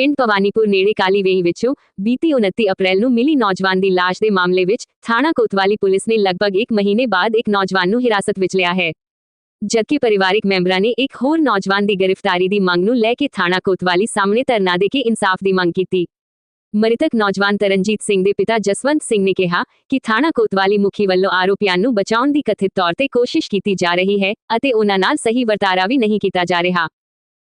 ਪਿੰਡ ਭਵਾਨੀਪੁਰ ਨੇੜੇ ਕਾਲੀਵੇਹੀ ਵਿੱਚੋਂ ਬੀਤੀ 29 ਅਪ੍ਰੈਲ ਨੂੰ ਮਿਲੀ ਨੌਜਵਾਨ ਦੀ ਲਾਸ਼ ਦੇ ਮਾਮਲੇ ਵਿੱਚ ਥਾਣਾ ਕੋਤਵਾਲੀ ਪੁਲਿਸ ਨੇ ਲਗਭਗ 1 ਮਹੀਨੇ ਬਾਅਦ ਇੱਕ ਨੌਜਵਾਨ ਨੂੰ ਹਿਰਾਸਤ ਵਿੱਚ ਲਿਆ ਹੈ। ਜਦਕਿ ਪਰਿਵਾਰਕ ਮੈਂਬਰਾਂ ਨੇ ਇੱਕ ਹੋਰ ਨੌਜਵਾਨ ਦੀ ਗ੍ਰਿਫਤਾਰੀ ਦੀ ਮੰਗ ਨੂੰ ਲੈ ਕੇ ਥਾਣਾ ਕੋਤਵਾਲੀ ਸਾਹਮਣੇ ਧਰਨਾ ਦੇ ਕੇ ਇਨਸਾਫ ਦੀ ਮੰਗ ਕੀਤੀ। ਮ੍ਰਿਤਕ ਨੌਜਵਾਨ ਤਰਨਜੀਤ ਸਿੰਘ ਦੇ ਪਿਤਾ ਜਸਵੰਤ ਸਿੰਘ ਨੇ ਕਿਹਾ ਕਿ ਥਾਣਾ ਕੋਤਵਾਲੀ ਮੁਖੀ ਵੱਲੋਂ ਆਰੋਪੀਆਂ ਨੂੰ ਬਚਾਉਣ ਦੀ ਕਥਿਤ ਤੌਰ ਤੇ ਕੋਸ਼ਿਸ਼ ਕੀਤੀ ਜਾ ਰਹੀ ਹੈ ਅਤੇ ਉਹਨਾਂ ਨਾਲ ਸਹੀ ਵਰਤਾਰਾ ਵੀ ਨਹੀਂ ਕੀਤਾ ਜਾ ਰਿਹਾ।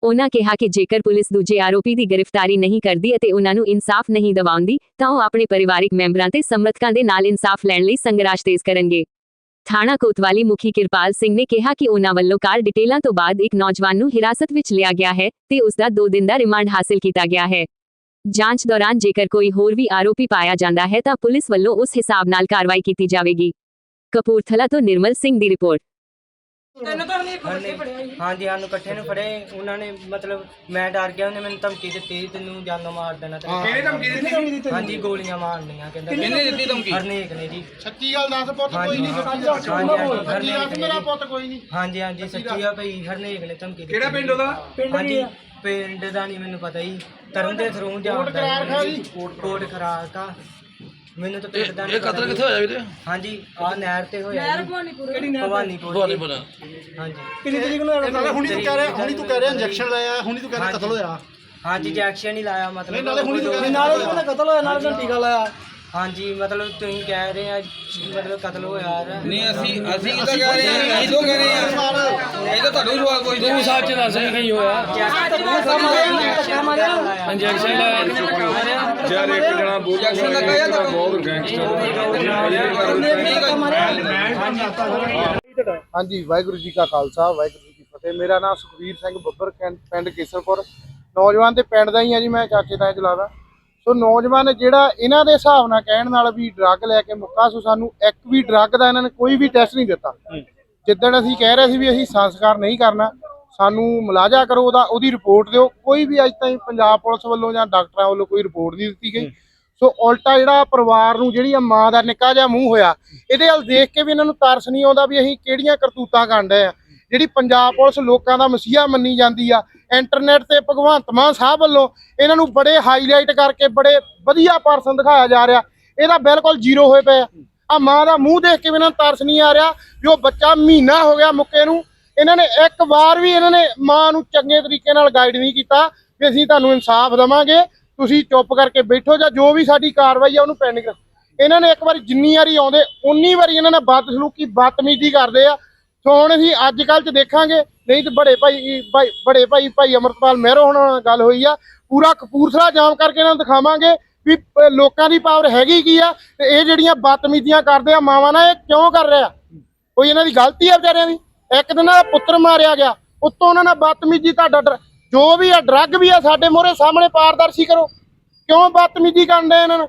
ਉਹਨਾਂ ਕਿਹਾ ਕਿ ਜੇਕਰ ਪੁਲਿਸ ਦੂਜੇ ਆਰੋਪੀ ਦੀ ਗ੍ਰਿਫਤਾਰੀ ਨਹੀਂ ਕਰਦੀ ਅਤੇ ਉਹਨਾਂ ਨੂੰ ਇਨਸਾਫ ਨਹੀਂ ਦਿਵਾਉਂਦੀ, ਤਾਂ ਉਹ ਆਪਣੇ ਪਰਿਵਾਰਕ ਮੈਂਬਰਾਂ ਤੇ ਸਮਰਥਕਾਂ ਦੇ ਨਾਲ ਇਨਸਾਫ ਲੈਣ ਲਈ ਸੰਘਰਸ਼ ਤੇਜ਼ ਕਰਨਗੇ। ਥਾਣਾ ਕੋਤਵਾਲੀ ਮੁਖੀ ਕਿਰਪਾਲ ਸਿੰਘ ਨੇ ਕਿਹਾ ਕਿ ਉਹਨਾਂ ਵੱਲੋਂ ਕਾਰ ਡਿਟੇਲਾਂ ਤੋਂ ਬਾਅਦ ਇੱਕ ਨੌਜਵਾਨ ਨੂੰ ਹਿਰਾਸਤ ਵਿੱਚ ਲਿਆ ਗਿਆ ਹੈ ਤੇ ਉਸ ਦਾ 2 ਦਿਨ ਦਾ ਰਿਮਾਂਡ ਹਾਸਲ ਕੀਤਾ ਗਿਆ ਹੈ। ਜਾਂਚ ਦੌਰਾਨ ਜੇਕਰ ਕੋਈ ਹੋਰ ਵੀ ਆਰੋਪੀ ਪਾਇਆ ਜਾਂਦਾ ਹੈ ਤਾਂ ਪੁਲਿਸ ਵੱਲੋਂ ਉਸ ਹਿਸਾਬ ਨਾਲ ਕਾਰਵਾਈ ਕੀਤੀ ਜਾਵੇਗੀ। ਕਪੂਰਥਲਾ ਤੋਂ ਨਿਰਮਲ ਸਿੰਘ ਦੀ ਰਿਪੋਰਟ। ਤੈਨੂੰ ਤਾਂ ਨਹੀਂ ਪਕੜ ਕੇ ਫੜਿਆ ਜੀ ਹਾਂਜੀ ਸਾਨੂੰ ਇਕੱਠੇ ਨੂੰ ਫੜੇ। ਉਹਨਾਂ ਨੇ ਮਤਲਬ ਮੈਂ ਡਰ ਗਿਆ ਉਹਨੇ ਮੈਨੂੰ ਧਮਕੀ ਦਿੱਤੀ ਤੈਨੂੰ ਜਾਨੋਂ ਮਾਰ ਦੇਣਾ ਤੈਨੂੰ। ਕਿਹੜੇ ਧਮਕੀ ਦਿੱਤੀ? ਹਾਂਜੀ ਗੋਲੀਆਂ ਮਾਰਨੀਆਂ ਕਹਿੰਦਾ ਕਿਹਨੇ ਦਿੱਤੀ ਧਮਕੀ? ਹਰਨੇਕ ਨੇ ਜੀ। ਸੱਚੀ ਗੱਲ ਦੱਸ ਪੁੱਤ ਕੋਈ ਨਹੀਂ ਹਾਂਜੀ ਸੱਚੀ ਹਾਂਜੀ, ਹਰਨੇਕ ਮੇਰਾ। ਪੁੱਤ ਕੋਈ ਨਹੀਂ। ਹਾਂਜੀ ਹਾਂਜੀ ਸੱਚੀ ਆ ਭਈ ਹਰਨੇਕ ਨੇ ਧਮਕੀ ਦਿੱਤੀ ਕਿਹੜਾ ਪਿੰਡ ਉਹਦਾ? ਹਾਂਜੀ ਪਿੰਡ ਦਾ ਨਹੀਂ ਮੈਨੂੰ ਪਤਾ ਜੀ। ਤਰਨ ਦੇ ਥਰੂ ਜਾਣਦਾ ਖਰਾਰ ਖਾ ਜੀ। ਕੋਟ ਕੋਟ ਖਰਾਰ ਕਾ। ਮੈਨੂੰ ਤਾਂ ਪਿੰਡ ਦਾ ਇਹ ਕਤਲ ਕਿੱਥੇ ਹੋਇਆ ਵੀਰੇ? ਹਾਂਜੀ ਆ ਨਹਿਰ ਤੇ ਹੋਇਆ ਨਹਿਰ ਭਵਾਨੀਪੁਰ। ਕਿਹੜੀ ਨਹਿਰ ਭਵਾਨੀਪੁਰ ਭਵਾਨੀ ਪਤਾ ਹਾਂਜੀ। ਕਿੰਨੀ ਤਰੀਕ ਨੂੰ ਨਾਲੇ ਹੁਣੀ ਤੂੰ ਕਹਿ ਰਿਹਾ ਹੁਣੀ ਤੂੰ ਕਹਿ ਰਿਹਾ ਇੰਜੈਕਸ਼ਨ ਲਾਇਆ ਹੁਣੀ ਤੂੰ ਕਹਿ ਰਿਹਾ ਕਤਲ ਹੋਇਆ। ਹਾਂਜੀ ਜੈਕਸ਼ਨ ਹੀ ਲਾਇਆ ਮਤਲਬ ਨਾਲੇ ਹੁਣੀ ਤੂੰ ਕਹਿ ਰਿਹਾ ਨਾਲੇ ਨਾਲੇ ਕਤਲ ਹੋਇਆ ਨਾਲੇ ਟੀਕਾ ਲਾਇਆ। ਹਾਂਜੀ ਮਤਲਬ ਤੁਸੀਂ ਕਹਿ ਰਹੇ ਆ ਮਤਲਬ ਕਤਲ ਹੋਇਆ ਹੈ। ਨਹੀਂ ਅਸੀਂ ਅਸੀਂ ਕਿਦਾਂ ਕਹਿ ਰਹੇ ਹਾਂ? ਅਸੀਂ ਤੋਂ ਕਹਿ ਰਹੇ ਹਾਂ? ਇਹ ਤਾਂ ਤੁਹਾਨੂੰ ਸਵਾਲ ਕੋਈ ਤੂੰ ਸੱਚ ਦੱਸ ਕੀ ਹੋਇਆ? ਇੰਜੈਕਸ਼ਨ ਲਾਇਆ ਯਾਰ ਇੱਕ ਜਣਾ ਬੋਲ ਜੈਕਸ਼ਨ ਲਗਾਇਆ ਤਾਂ ਬਹੁਤ ਗੈਂਗਸਟਰ ਹਾਂਜੀ ਵਾਹਿਗੁਰੂ ਜੀ ਕਾ ਖਾਲਸਾ ਵਾਹਿਗੁਰੂ ਜੀ ਕੀ ਫਤਿਹ। ਮੇਰਾ ਨਾਮ ਸੁਖਵੀਰ ਸਿੰਘ ਬੱਬਰ ਕੈਂ- ਪਿੰਡ ਕੇਸਰਪੁਰ ਨੌਜਵਾਨ ਦੇ ਪਿੰਡ ਦਾ ਹੀ ਆ ਜੀ ਮੈਂ ਚਾਚੇ ਦਾ ਚਲਾਦਾ ਸੋ ਨੌਜਵਾਨ ਜਿਹੜਾ ਇਹਨਾਂ ਦੇ ਹਿਸਾਬ ਨਾਲ ਕਹਿਣ ਨਾਲ ਵੀ ਡਰੱਗ ਲੈ ਕੇ ਮੁੱਕਾ ਸੋ ਸਾਨੂੰ ਇੱਕ ਵੀ ਡਰੱਗ ਦਾ ਇਹਨਾਂ ਨੇ ਕੋਈ ਵੀ ਟੈਸਟ ਨਹੀਂ ਦਿੱਤਾ। ਜਿੱਦਣ ਅਸੀਂ ਕਹਿ ਰਹੇ ਸੀ ਵੀ ਅਸੀਂ ਸੰਸਕਾਰ ਨਹੀਂ ਕਰਨਾ ਸਾਨੂੰ ਮੁਲਾਜ਼ਾ ਕਰੋ ਉਹਦਾ ਉਹਦੀ ਰਿਪੋਰਟ ਦਿਓ। ਕੋਈ ਵੀ ਅਜ ਤਾਈਂ ਪੰਜਾਬ ਪੁਲਿਸ ਵੱਲੋਂ ਜਾਂ ਡਾਕਟਰਾਂ ਵੱਲੋਂ ਕੋਈ ਰਿਪੋਰਟ ਨਹੀਂ ਦਿੱਤੀ ਗਈ। ਸੋ ਉਲਟਾ ਜਿਹੜਾ ਪਰਿਵਾਰ ਨੂੰ ਜਿਹੜੀ ਮਾਂ ਦਾ ਨਿੱਕਾ ਜਿਹਾ ਮੂੰਹ ਹੋਇਆ ਇਹਦੇ ਵੱਲ ਦੇਖ ਕੇ ਵੀ ਇਹਨਾਂ ਨੂੰ ਤਰਸ ਨਹੀਂ ਆਉਂਦਾ ਵੀ ਅਸੀਂ ਕਿਹੜੀਆਂ ਕਰਤੂਤਾਂ ਕਾਂਡੇ ਆ। ਜਿਹੜੀ ਪੰਜਾਬ ਪੁਲਿਸ ਲੋਕਾਂ ਦਾ ਮਸੀਹਾ ਮੰਨੀ ਜਾਂਦੀ ਆ ਇੰਟਰਨੈਟ ਤੇ ਭਗਵੰਤ ਮਾਨ ਸਾਹਿਬ ਵੱਲੋਂ ਇਹਨਾਂ ਨੂੰ ਬੜੇ ਹਾਈਲਾਈਟ ਕਰਕੇ ਬੜੇ ਵਧੀਆ ਪਰਸਨ ਦਿਖਾਇਆ ਜਾ ਰਿਹਾ। ਇਹਦਾ ਬਿਲਕੁਲ ਜ਼ੀਰੋ ਹੋਏ ਪਏ ਆ। ਮਾਂ ਦਾ ਮੂੰਹ ਦੇਖ ਕੇ ਵੀ ਇਹਨਾਂ ਨੂੰ ਤਰਸ ਨਹੀਂ ਆ ਰਿਹਾ ਵੀ ਉਹ ਬੱਚਾ ਮਹੀਨਾ ਹੋ ਗਿਆ ਮੁੱਕੇ ਨੂੰ। ਇਹਨਾਂ ਨੇ ਇੱਕ ਵਾਰ ਵੀ ਇਹਨਾਂ ਨੇ ਮਾਂ ਨੂੰ ਚੰਗੇ ਤਰੀਕੇ ਨਾਲ ਗਾਈਡ ਨਹੀਂ ਕੀਤਾ ਵੀ ਅਸੀਂ ਤੁਹਾਨੂੰ ਇਨਸਾਫ ਦਵਾਂਗੇ, ਤੁਸੀਂ ਚੁੱਪ ਕਰਕੇ ਬੈਠੋ ਜਾਂ ਜੋ ਵੀ ਸਾਡੀ ਕਾਰਵਾਈ ਆ ਉਹਨੂੰ ਪੈਂਡਿੰਗ ਰੱਖੋ। ਇਹਨਾਂ ਨੇ ਇੱਕ ਵਾਰੀ ਜਿੰਨੀ ਵਾਰੀ ਆਉਂਦੇ, ਉਨੀ ਵਾਰੀ ਇਹਨਾਂ ਨੇ ਬਦਸਲੂਕੀ ਬਦਤਮੀਜ਼ੀ ਕਰਦੇ ਆ। ਸੋ ਹੁਣ ਅਸੀਂ ਅੱਜ ਕੱਲ ਚ ਦੇਖਾਂਗੇ, ਨਹੀਂ ਤੇ ਬੜੇ ਭਾਈ ਭਾਈ, ਬੜੇ ਭਾਈ ਭਾਈ ਅਮਰਪਾਲ ਮਹਿਰੋ ਹੁਣ ਨਾਲ ਗੱਲ ਹੋਈ ਆ। ਪੂਰਾ ਕਪੂਰਥਲਾ ਜਾਮ ਕਰਕੇ ਇਹਨਾਂ ਨੂੰ ਦਿਖਾਵਾਂਗੇ ਵੀ ਲੋਕਾਂ ਦੀ ਪਾਵਰ ਹੈਗੀ ਕੀ ਆ ਤੇ ਇਹ ਜਿਹੜੀਆਂ ਬਦਤਮੀਜ਼ੀਆਂ ਕਰਦੇ ਆ ਮਾਵਾਂ ਨਾਲ, ਇਹ ਕਿਉਂ ਕਰ ਰਿਹਾ? ਕੋਈ ਇਹਨਾਂ ਦੀ ਗਲਤੀ ਆ ਵਿਚਾਰਿਆਂ ਦੀ? ਇੱਕ ਦਿਨ ਦਾ ਪੁੱਤਰ ਮਾਰਿਆ ਗਿਆ, ਉੱਤੋਂ ਉਹਨਾਂ ਨਾਲ ਬਦਤਮੀਜ਼ੀ ਤੁਹਾਡਾ ਡਰ- ਜੋ ਵੀ ਆ ਡਰੱਗ ਵੀ ਆ ਸਾਡੇ ਮੋਹਰੇ ਸਾਹਮਣੇ ਪਾਰਦਰਸ਼ੀ ਕਰੋ। ਕਿਉਂ ਬਦਤਮੀਜ਼ੀ ਕਰਦੇ ਇਹਨਾਂ ਨੂੰ?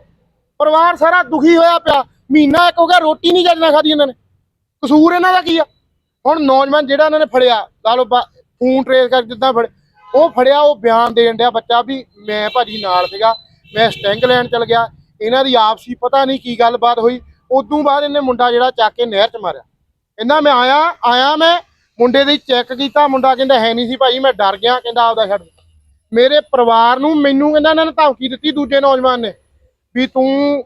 ਪਰਿਵਾਰ ਸਾਰਾ ਦੁਖੀ ਹੋਇਆ ਪਿਆ, ਮਹੀਨਾ ਇੱਕ ਹੋ ਗਿਆ ਰੋਟੀ ਨਹੀਂ ਚੱਜ ਨਾਲ ਖਾਦੀ ਇਹਨਾਂ ਨੇ। ਕਸੂਰ ਇਹਨਾਂ ਦਾ ਕੀ ਆ? ਹੁਣ ਨੌਜਵਾਨ ਜਿਹੜਾ ਇਹਨਾਂ ਨੇ ਫੜਿਆ, ਲਾ ਲਓ ਫੋਨ ਟਰੇਸ ਕਰ ਜਿੱਦਾਂ ਫੜ ਉਹ ਫੜਿਆ, ਉਹ ਬਿਆਨ ਦੇਣ ਡਿਆ ਬੱਚਾ ਵੀ ਮੈਂ ਭਾਜੀ ਨਾਲ ਸੀਗਾ, ਮੈਂ ਸਟੈਂਗ ਲੈਣ ਚਲ ਗਿਆ। ਇਹਨਾਂ ਦੀ ਆਪਸੀ ਪਤਾ ਨਹੀਂ ਕੀ ਗੱਲਬਾਤ ਹੋਈ। ਉਦੋਂ ਬਾਅਦ ਇਹਨੇ ਮੁੰਡਾ ਜਿਹੜਾ ਚੱਕ ਕੇ ਨਹਿਰ 'ਚ ਮਾਰਿਆ। ਇਹਨਾਂ ਮੈਂ ਆਇਆ ਆਇਆ ਮੈਂ, ਮੁੰਡੇ ਦੀ ਚੈੱਕ ਕੀਤਾ, ਮੁੰਡਾ ਕਹਿੰਦਾ ਹੈ ਨਹੀਂ ਸੀ ਭਾਈ ਮੈਂ ਡਰ ਗਿਆ, ਕਹਿੰਦਾ ਆਪਦਾ ਛੱਡ ਮੇਰੇ ਪਰਿਵਾਰ ਨੂੰ ਮੈਨੂੰ ਕਹਿੰਦਾ ਇਹਨਾਂ ਨੇ ਧਮਕੀ ਦਿੱਤੀ ਦੂਜੇ ਨੌਜਵਾਨ ਨੇ ਵੀ ਤੂੰ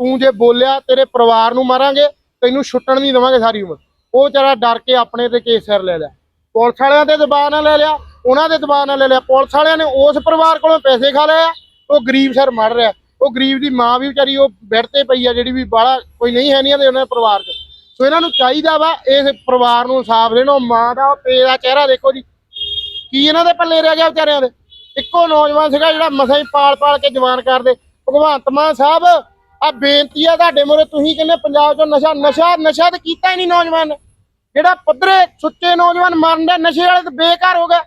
ਤੂੰ ਜੇ ਬੋਲਿਆ, ਤੇਰੇ ਪਰਿਵਾਰ ਨੂੰ ਮਾਰਾਂਗੇ, ਤੈਨੂੰ ਛੁੱਟਣ ਨਹੀਂ ਦੇਵਾਂਗੇ ਸਾਰੀ ਉਮਰ। ਉਹ ਵਿਚਾਰਾ ਡਰ ਕੇ ਆਪਣੇ ਤੇ ਕੇਸ ਸਿਰ ਲੈ ਲਿਆ। ਪੁਲਿਸ ਵਾਲਿਆਂ ਦੇ ਦਬਾਅ ਨਾਲ ਲੈ ਲਿਆ, ਉਹਨਾਂ ਦੇ ਦਬਾਅ ਨਾਲ ਲੈ ਲਿਆ। ਪੁਲਿਸ ਵਾਲਿਆਂ ਨੇ ਉਸ ਪਰਿਵਾਰ ਕੋਲੋਂ ਪੈਸੇ ਖਾ ਲਏ ਉਹ ਗਰੀਬ ਸਿਰ ਮਰ ਰਿਹਾ। ਉਹ ਗਰੀਬ ਦੀ ਮਾਂ ਵੀ ਵਿਚਾਰੀ ਉਹ ਬੈੱਡ ਤੇ ਪਈ ਆ, ਜਿਹੜੀ ਵੀ ਬਾਹਲਾ ਕੋਈ ਨਹੀਂ ਹੈ ਨਹੀਂ ਦੇ ਉਹਨਾਂ ਦੇ ਪਰਿਵਾਰ 'ਚ। ਸੋ ਇਹਨਾਂ ਨੂੰ ਚਾਹੀਦਾ ਵਾ ਇਸ ਪਰਿਵਾਰ ਨੂੰ ਇਨਸਾਫ ਦੇਣ। ਉਹ ਮਾਂ ਦਾ, ਉਹ ਪੇ ਦਾ ਚਿਹਰਾ ਦੇਖੋ ਜੀ। ਕੀ ਇਹਨਾਂ ਦੇ ਪੱਲੇ ਰਹਿ ਗਿਆ ਵਿਚਾਰਿਆਂ ਦੇ? ਇੱਕੋ ਨੌਜਵਾਨ ਸੀਗਾ ਜਿਹੜਾ ਮਸਾਂ ਹੀ ਪਾਲ-ਪਾਲ ਕੇ ਜਵਾਨ ਕਰਦੇ। ਭਗਵੰਤ ਮਾਨ ਸਾਹਿਬ ਆ ਬੇਨਤੀ ਆ ਤੁਹਾਡੇ ਮੂਹਰੇ, ਤੁਸੀਂ ਕਹਿੰਦੇ ਪੰਜਾਬ 'ਚੋਂ ਨਸ਼ਾ ਨਸ਼ਾ ਨਸ਼ਾ ਤਾਂ ਕੀਤਾ ਹੀ ਨਹੀਂ ਨੌਜਵਾਨ। ਨੇ ਜਿਹੜਾ ਪੱਧਰੇ ਸੁੱਚੇ ਨੌਜਵਾਨ ਮਰਨ ਦੇ ਨਸ਼ੇ ਵਾਲੇ ਤਾਂ ਬੇਕਾਰ ਹੋ ਗਏ।